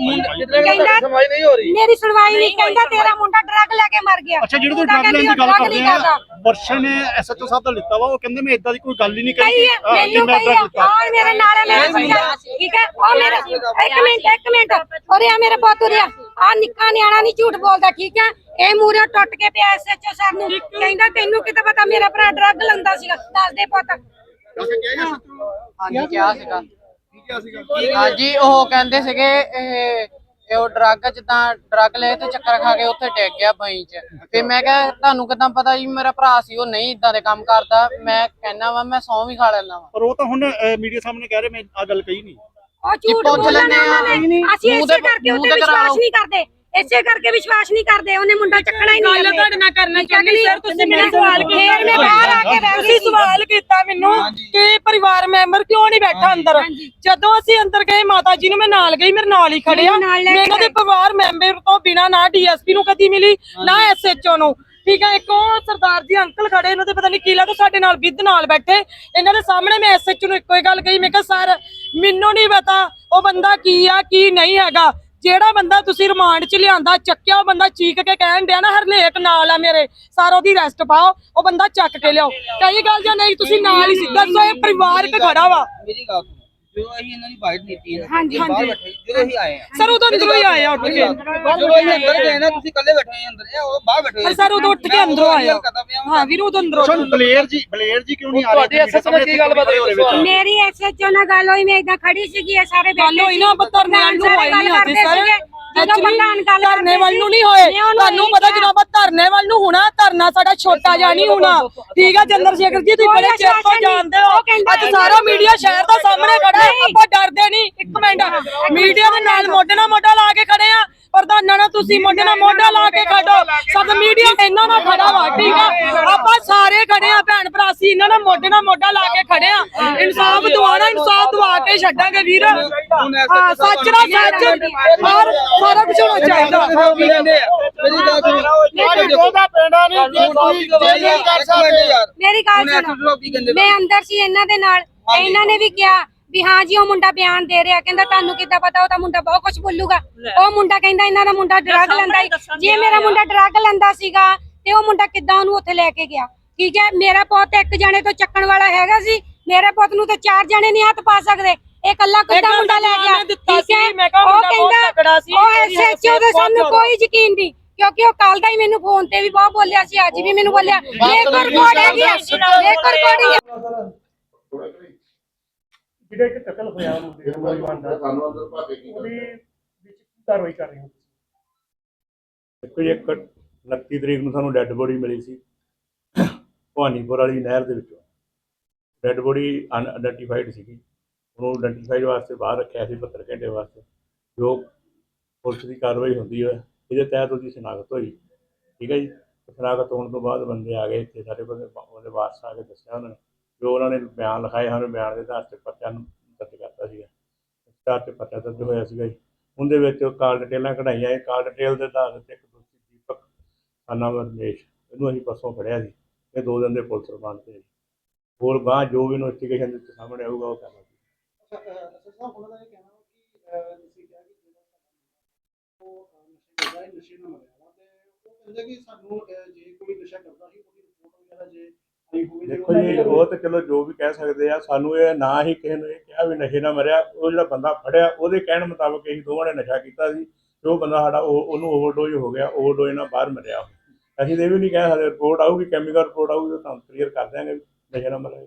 ਸਮਝ ਨਹੀਂ ਹੋ ਰਹੀ। ਮੇਰੀ ਸੁਣਵਾਈ ਨਹੀਂ। ਕਹਿੰਦਾ ਤੇਰਾ ਮੁੰਡਾ ਡਰੱਗ ਲੈ ਕੇ ਮਰ ਗਿਆ। ਅੱਛਾ ਜਿਹੜੇ ਤੋਂ ਡਰਗ ਲੈਣ ਦੀ ਗੱਲ ਕਰਦੇ। ਆ ਵਰਸ਼ਨ ਨੇ ਐਸਐਚਓ ਸਾਹਿਬ ਦਾ ਲਿੱਤਾ ਵਾ। ਉਹ ਕਹਿੰਦੇ ਮੈਂ ਇਦਾਂ ਦੀ ਕੋਈ ਗੱਲ ਹੀ ਨਹੀਂ ਕਹੀ ਕਹੀ ਹੈ ਅਹ, ਕਿ ਮੈਨੂੰ ਮੈਂ ਕਹੀ ਆ। ਮੇਰੇ ਨਾਲ ਹੈ ਮੇਰਾ ਠੀਕ ਹੈ? ਉਹ ਮੇਰਾ ਇੱਕ ਮਿੰਟ ਇੱਕ ਮਿੰਟ। ਉਰੇ ਆ ਮੇਰੇ ਪੁੱਤ ਉਰੇ ਆ। ਆਹ ਨਿੱਕਾ ਨਿਆਣਾ ਨਹੀਂ ਝੂਠ ਬੋਲਦਾ ਠੀਕ ਹੈ? ਇਹ ਮੂਰੇ ਟੁੱਟ ਕੇ ਪਿਆ ਐਸਐਚਓ ਸਰ ਨੂੰ। ਕਹਿੰਦਾ ਤੈਨੂੰ ਕਿਤੇ ਪਤਾ ਮੇਰਾ ਭਰਾ ਡਰੱਗ ਲੰਦਾ ਸੀਗਾ। ਦੱਸ ਦੇ ਪੁੱਤ। ਹਾਂਜੀ ਕਿਹਾ ਸੀਗਾ। ਹਾਂਜੀ ਉਹ ਕਹਿੰਦੇ ਸੀਗੇ ਇਹ ਇਹ ਉਹ ਡਰੱਗ ਜਿੱਦਾਂ ਡਰੱਗ ਲਏ ਤੇ ਚੱਕਰ ਖਾ ਕੇ ਉੱਥੇ ਡਿੱਗ ਗਿਆ ਬਈ ਚ। ਫਿਰ ਮੈਂ ਕਿਹਾ ਤੁਹਾਨੂੰ ਕਿਦਾਂ ਪਤਾ ਜੀ ਮੇਰਾ ਭਰਾ ਸੀ ਉਹ ਨਹੀਂ ਇਦਾਂ ਦੇ ਕੰਮ ਕਰਦਾ। ਮੈਂ ਕਹਿਣਾ ਵਾ ਮੈਂ ਸੌਂ ਵੀ ਖਾ ਲੈਂਦਾ ਵਾ। ਪਰ ਉਹ ਤਾਂ ਹੁਣ ਮੀਡੀਆ ਸਾਹਮਣੇ ਕਹਿ ਰਹੇ ਮੈਂ ਆ ਗੱਲ ਕਹੀ ਨਹੀਂ ਉਹ ਝੂਠ ਪੁੱਛ ਬੋਲਣਾ ਲੈਂਦੇ ਆ। ਉਹਨਾਂ ਨੇ। ਅਸੀਂ ਮੂੰਹ ਇਸੇ ਤੇ- ਕਰਕੇ ਮੂੰਹ ਉੱਤੇ ਤੇ ਕਰਾ ਵਿਸ਼ਵਾਸ ਲਓ। ਨਹੀਂ ਕਰਦੇ। ਇਸੇ ਕਰਕੇ ਵਿਸ਼ਵਾਸ ਨਹੀਂ ਕਰਦੇ। ਉਹਨੇ ਮੁੰਡਾ ਚੱਕਣਾ ਹੀ ਨਹੀਂ ਗੱਲ ਅੱਗੇ। ਤੁਹਾਡੇ ਨਾਲ ਕਰਨਾ ਠੀਕ ਹੈ ਚਾਹੁੰਦੀ ਕਿ ਸਰ ਤੁਸੀਂ ਮੈਨੂੰ ਸਵਾਲ ਕੀਤਾ ਫੇਰ ਮੈਂ ਬਾਹਰ ਆ ਕੇ ਬਹਿ ਗਈ ਤੁਸੀਂ ਸੀ। ਸਵਾਲ ਕੀਤਾ ਮੈਨੂੰ ਕਿ ਪਰਿਵਾਰ ਮੈਂਬਰ ਕਿਉਂ ਨਹੀਂ ਬੈਠਾ ਅੰਦਰ? ਜਦੋਂ ਅਸੀਂ ਅੰਦਰ ਗਏ ਮਾਤਾ ਜੀ ਨੂੰ ਮੈਂ ਨਾਲ ਗਈ ਮੇਰੇ ਨਾਲ ਹੀ ਖੜੇ ਆ ਮੈਨੂੰ ਨਾਲ ਲੈ ਕੇ ਮੈਨੂੰ ਦੇ ਪਰਿਵਾਰ ਮੈਂਬਰ ਤੋਂ ਬਿਨਾ ਨਾ ਡੀਐਸਪੀ ਨੂੰ ਕਦੀ ਮਿਲੀ ਨਾ ਐਸਐਚਓ ਨੂੰ। ਠੀਕ ਹੈ ਇੱਕ ਉਹ ਸਰਦਾਰ ਜੀ ਅੰਕਲ ਖੜੇ, ਇਹਨਾਂ ਦੇ ਪਤਾ ਨਹੀਂ ਕੀ ਲੱਗਦਾ, ਸਾਡੇ ਨਾਲ ਵਿਦ ਨਾਲ ਬੈਠੇ। ਇਹਨਾਂ ਦੇ ਸਾਹਮਣੇ ਮੈਂ ਐਸਐਚਓ ਨੂੰ ਇੱਕੋ ਹੀ ਗੱਲ ਕਹੀ, ਮੈਂ ਕਿਹਾ, ਸਰ, ਮੈਨੂੰ ਨਹੀਂ ਪਤਾ ਉਹ ਬੰਦਾ ਕੀ ਆ, ਕੀ ਨਹੀਂ ਹੈਗਾ। ਜਿਹੜਾ ਬੰਦਾ ਤੁਸੀਂ ਰਿਮਾਂਡ 'ਚ ਲਿਆਂਦਾ, ਚੱਕਿਆ, ਉਹ ਬੰਦਾ ਚੀਕ ਕੇ ਕਹਿਣ ਡਿਆ ਨਾ ਹਰਨੇਕ ਨਾਲ ਆ ਮੇਰੇ, ਸਾਰਾ, ਉਹਦੀ ਰੈਸਟ ਪਾਓ, ਉਹ ਬੰਦਾ ਚੱਕ ਕੇ ਲਿਆਓ। ਕਈ ਗੱਲ ਜਾਂ ਨਹੀਂ, ਤੁਸੀਂ ਨਾਲ ਹੀ ਸਿੱਧਾ ਸੋ ਇਹ ਪਰਿਵਾਰਕ ਖੜਾ ਵਾ। ਮੇਰੀ ਗੱਲ ਸੁਣੋ। ਜਦੋਂ ਅਸੀਂ ਇਹਨਾਂ ਦੀ ਬਾਈਟ ਦਿੱਤੀ ਹੈ ਹਾਂਜੀ, ਇਹ ਬਾਹਰ ਹਾਂਜੀ। ਬੈਠੇ ਜਦੋਂ ਅਸੀਂ ਆਏ ਆ ਸਰ ਉਦੋਂ ਅੰਦਰੋਂ ਹੀ ਆਏ ਆ ਉੱਠ ਕੇ। ਜਦੋਂ ਅਸੀਂ ਅੰਦਰ ਗਏ ਨਾ ਤੁਸੀਂ ਇਕੱਲੇ ਬੈਠੇ ਹੋਏ ਅੰਦਰ ਇਹ ਉਹ ਬਾਹਰ ਬੈਠੇ ਹੋਏ ਪਰ ਸਰ ਉਦੋਂ ਉੱਠ ਕੇ ਅੰਦਰੋਂ ਆਏ ਆ। ਹਾਂ ਵੀਰ ਉਦੋਂ ਅੰਦਰੋਂ ਸਰ ਬਲੇਰ ਜੀ ਬਲੇਰ ਜੀ ਕਿਉਂ ਨਹੀਂ ਆ ਰਹੇ? ਤੁਹਾਡੇ ਐਸਐਸ ਨਾਲ ਕੀ ਗੱਲਬਾਤ ਹੋਈ? ਸਵਾਲ ਮੇਰੀ ਐਸਐਚਓ ਨਾਲ ਗੱਲ ਹੋਈ ਮੈਂ ਇਦਾਂ ਖੜੀ ਸੀਗੀ ਇਹ ਸਾਰੇ ਗੱਲ ਹੋਈ ਨਾ ਆਪਾਂ ਧਰਨੇ ਵੱਲ ਨੂੰ ਨਹੀਂ ਸਰ। ਗੱਲ ਧਰਨੇ ਵੱਲ ਨੂੰ ਨਹੀਂ ਹੋਏ। ਤੁਹਾਨੂੰ ਪਤਾ ਜਦੋਂ ਆਪਾਂ ਧਰਨੇ ਵੱਲ ਨੂੰ ਹੋਣਾ ਧਰਨਾ ਸਾਡਾ ਛੋਟਾ ਜਿਹਾ ਨਹੀਂ ਹੋਣਾ। ਠੀਕ ਹੈ ਚੰਦਰ ਸ਼ੇਖਰ ਜੀ ਤੁਸੀਂ ਬੜੇ ਚਿਰ ਤੋਂ ਜਾਣਦੇ ਹੋ। ਅੱਜ ਸਾਰਾ ਮੀਡੀਆ ਸ਼ਹਿਰ ਦਾ ਸਾਹਮਣੇ ਖੜਾ ਆਪਾਂ ਡਰਦੇ ਨਹੀਂ। ਇੱਕ ਮਿੰਟ। ਮੀਡੀਆ ਦੇ ਨਾਲ ਮੋਢੇ ਨਾਲ ਮੋਢਾ ਲਾ ਕੇ ਖੜੇ ਆ। ਪ੍ਰਧਾਨਾਂ ਨਾਲ ਤੁਸੀਂ ਮੋਢੇ ਨਾਲ ਮੋਢਾ ਲਾ ਕੇ ਖੜੋ। ਸਭ ਮੀਡੀਆ ਇਹਨਾਂ ਨਾਲ ਖੜਾ ਵਾ ਠੀਕ ਆ? ਆਪਾਂ ਸਾਰੇ ਖੜੇ ਆ ਭੈਣ ਭਰਾ ਸੀ ਇਹਨਾਂ ਨਾਲ ਮੋਢੇ ਨਾਲ ਮੋਢਾ ਲਾ ਕੇ ਖੜੇ ਆ। ਇਨਸਾਫ ਦਿਵਾਣਾ ਇਨਸਾਫ ਦਵਾ ਕੇ ਛੱਡਾਂਗੇ ਵੀਰ। ਹਾਂ ਸੱਚ ਦਾ ਸੱਚ। ਔਰ ਸਾਰਾ ਕੁਝ ਹੋਣਾ ਚਾਹੀਦਾ। ਮੇਰੀ ਗੱਲ ਸੁਣੋ। ਮੇਰੀ ਗੱਲ ਸੁਣੋ। ਮੈਂ ਅੰਦਰ ਸੀ ਇਹਨਾਂ ਦੇ ਨਾਲ। ਇਹਨਾਂ ਨੇ ਵੀ ਕਿਹਾ ਵੀ ਹਾਂ ਜੀ ਉਹ ਮੁੰਡਾ ਬਿਆਨ ਦੇ ਰਿਹਾ ਕਹਿੰਦਾ ਤੁਹਾਨੂੰ ਕਿੱਦਾਂ ਪਤਾ ਉਹ ਤਾਂ ਮੁੰਡਾ ਬਹੁਤ ਕੁਝ ਬੋਲੂਗਾ ਉਹ ਮੁੰਡਾ ਕਹਿੰਦਾ ਇਹਨਾਂ ਦਾ ਮੁੰਡਾ ਡਰੱਗ ਲੈਂਦਾ ਜੇ ਮੇਰਾ ਮੁੰਡਾ ਡਰੱਗ ਲੈਂਦਾ ਸੀਗਾ ਤੇ ਉਹ ਮੁੰਡਾ ਕਿੱਦਾਂ ਉਹਨੂੰ ਉੱਥੇ ਲੈ ਕੇ ਗਿਆ ਠੀਕ ਹੈ ਮੇਰਾ ਪੁੱਤ ਇੱਕ ਜਣੇ ਤੋਂ ਚੱਕਣ ਵਾਲਾ ਹੈਗਾ ਸੀ ਮੇਰੇ ਪੁੱਤ ਨੂੰ ਤਾਂ ਚਾਰ ਜਣੇ ਨਹੀਂ ਹੱਥ ਪਾ ਸਕਦੇ ਇਹ ਇਕੱਲਾ ਕਿੱਦਾਂ ਇੱਕ ਮੁੰਡਾ ਲੈ ਗਿਆ ਠੀਕ ਹੈ ਉਹ ਕਹਿੰਦਾ ਉਹ ਐਸਐਚਓ ਦੇ ਸਾਨੂੰ। ਕੋਈ ਯਕੀਨ ਨਹੀਂ ਕਿਉਂਕਿ ਉਹ ਕੱਲ ਦਾ ਹੀ ਮੈਨੂੰ ਫੋਨ ਤੇ ਵੀ ਬਹੁਤ ਬੋਲਿਆ ਸੀ ਅੱਜ ਵੀ ਮੈਨੂੰ ਬੋਲਿਆ ਇਹ ਰਿਕਾਰਡ ਹੈਗੀ ਇਹ ਰਿਕਾਰਡਿੰਗ ਜਿਹੜਾ ਇੱਕ ਕਤਲ ਹੋਇਆ ਮੁੰਡੇ ਦਾ ਨੌਜਵਾਨ ਦਾ। ਸਾਨੂੰ ਅੰਦਰ ਭਾਗੇ ਕੀ ਉਹਦੀ ਵਿੱਚ ਕੀ ਕਾਰਵਾਈ ਕਰ ਰਹੇ ਹੋ ਦੇਖੋ ਜੀ ਇੱਕ 29 ਤਰੀਕ ਨੂੰ ਸਾਨੂੰ ਡੈੱਡ ਬੋਡੀ ਮਿਲੀ ਸੀ। ਭਵਾਨੀਪੁਰ ਵਾਲੀ ਨਹਿਰ ਦੇ ਵਿੱਚੋਂ। ਡੈੱਡ ਬੋਡੀ ਅਨਆਇਡੈਂਟੀਫਾਈਡ ਸੀਗੀ। ਉਹਨੂੰ ਆਇਡੈਂਟੀਫਾਈਡ ਵਾਸਤੇ ਬਾਹਰ ਰੱਖਿਆ ਸੀ 72 ਘੰਟੇ ਵਾਸਤੇ। ਜੋ ਪੁਲਿਸ ਦੀ ਕਾਰਵਾਈ ਹੁੰਦੀ ਹੈ ਇਹਦੇ ਤਹਿਤ ਉਹਦੀ ਸ਼ਨਾਖਤ ਹੋਈ। ਠੀਕ ਹੈ ਜੀ? ਸ਼ਨਾਖਤ ਹੋਣ ਤੋਂ ਬਾਅਦ ਬੰਦੇ ਆ ਗਏ ਇੱਥੇ ਸਾਰੇ ਬੰਦੇ ਉਹਦੇ ਵਾਰਸ ਆ ਕੇ ਦੱਸਿਆ ਉਹਨਾਂ ਨੇ। ਜੋ ਉਹਨਾਂ ਨੇ ਬਿਆਨ ਲਿਖਾਏ ਹਨ, ਬਿਆਨ ਦੇ ਆਧਾਰ ਤੇ ਪਰਚਾ ਨੂੰ ਦਰਜ ਕਰਤਾ ਸੀਗਾ। ਆਧਾਰ ਤੇ ਪਰਚਾ ਦਰਜ ਹੋਇਆ ਸੀਗਾ ਜੀ। ਉਹਦੇ ਵਿੱਚ ਕਾਲ ਡਿਟੇਲਾਂ ਕਢਾਈਆਂ ਇਹ ਕਾਲ ਡਿਟੇਲ ਦੇ ਆਧਾਰ ਤੇ ਇੱਕ ਦੋਸ਼ੀ ਦੀਪਕ ਅਨਾਮ ਰਮੇਸ਼, ਇਹਨੂੰ ਅਸੀਂ ਪਰਸੋਂ ਫੜਿਆ ਸੀ ਇਹ ਦੋ ਦਿਨ ਦੇ ਪੁਲਿਸ ਰਿਮਾਂਡ ਤੇ ਹੈ ਜੀ। ਹੋਰ ਗਾਂ ਜੋ ਵੀ ਇਨਵੈਸਟੀਗੇਸ਼ਨ ਦੇ ਵਿੱਚ ਸਾਹਮਣੇ ਆਊਗਾ, ਉਹ ਕਰਾਂਗੇ। ਉਹਨਾਂ ਦਾ ਇਹ ਕਹਿਣਾ ਕਿ ਤੁਸੀਂ ਕਿਹਾ ਕਿ ਜਿਹੜਾ ਉਹ ਨਸ਼ੇ ਕਰਦਾ ਹੈ, ਨਸ਼ੇ ਨਾਲ ਮਰਿਆ ਵਾ ਤੇ ਉਹ ਕਹਿੰਦੇ ਕਿ ਸਾਨੂੰ ਜੇ ਕੋਈ ਨਸ਼ਾ ਕਰਦਾ ਸੀ, ਉਹਦੀ ਰਿਪੋਰਟ ਵਗੈਰਾ ਜੇ ਆਈ ਹੋਵੇ ਦੇਖੋ ਜੀ ਉਹ ਤਾਂ ਚਲੋ ਜੋ ਵੀ ਕਹਿ ਸਕਦੇ ਆ, ਸਾਨੂੰ ਇਹ ਨਾ ਹੀ ਕਿਸੇ ਨੂੰ ਇਹ ਕਿਹਾ ਵੀ ਨਸ਼ੇ ਨਾਲ ਮਰਿਆ, ਉਹ ਜਿਹੜਾ ਬੰਦਾ ਫੜਿਆ, ਉਹਦੇ ਕਹਿਣ ਮੁਤਾਬਕ ਅਸੀਂ ਦੋਵਾਂ ਨੇ ਨਸ਼ਾ ਕੀਤਾ ਸੀ, ਜੋ ਬੰਦਾ ਸਾਡਾ ਉਹ, ਉਹਨੂੰ ਓਵਰਡੋਜ਼ ਹੋ ਗਿਆ, ਓਵਰਡੋਜ਼ ਨਾਲ ਬਾਹਰ ਮਰਿਆ ਅਸੀਂ ਤਾਂ ਵੀ ਨਹੀਂ ਕਹਿ ਸਕਦੇ ਰਿਪੋਰਟ ਆਊਗੀ ਕੈਮੀਕਲ ਰਿਪੋਰਟ ਆਊਗੀ ਤਾਂ ਤੁਹਾਨੂੰ ਕਲੀਅਰ ਕਰ ਦਿਆਂਗੇ ਵੀ ਨਸ਼ੇ ਨਾਲ ਮਰਿਆ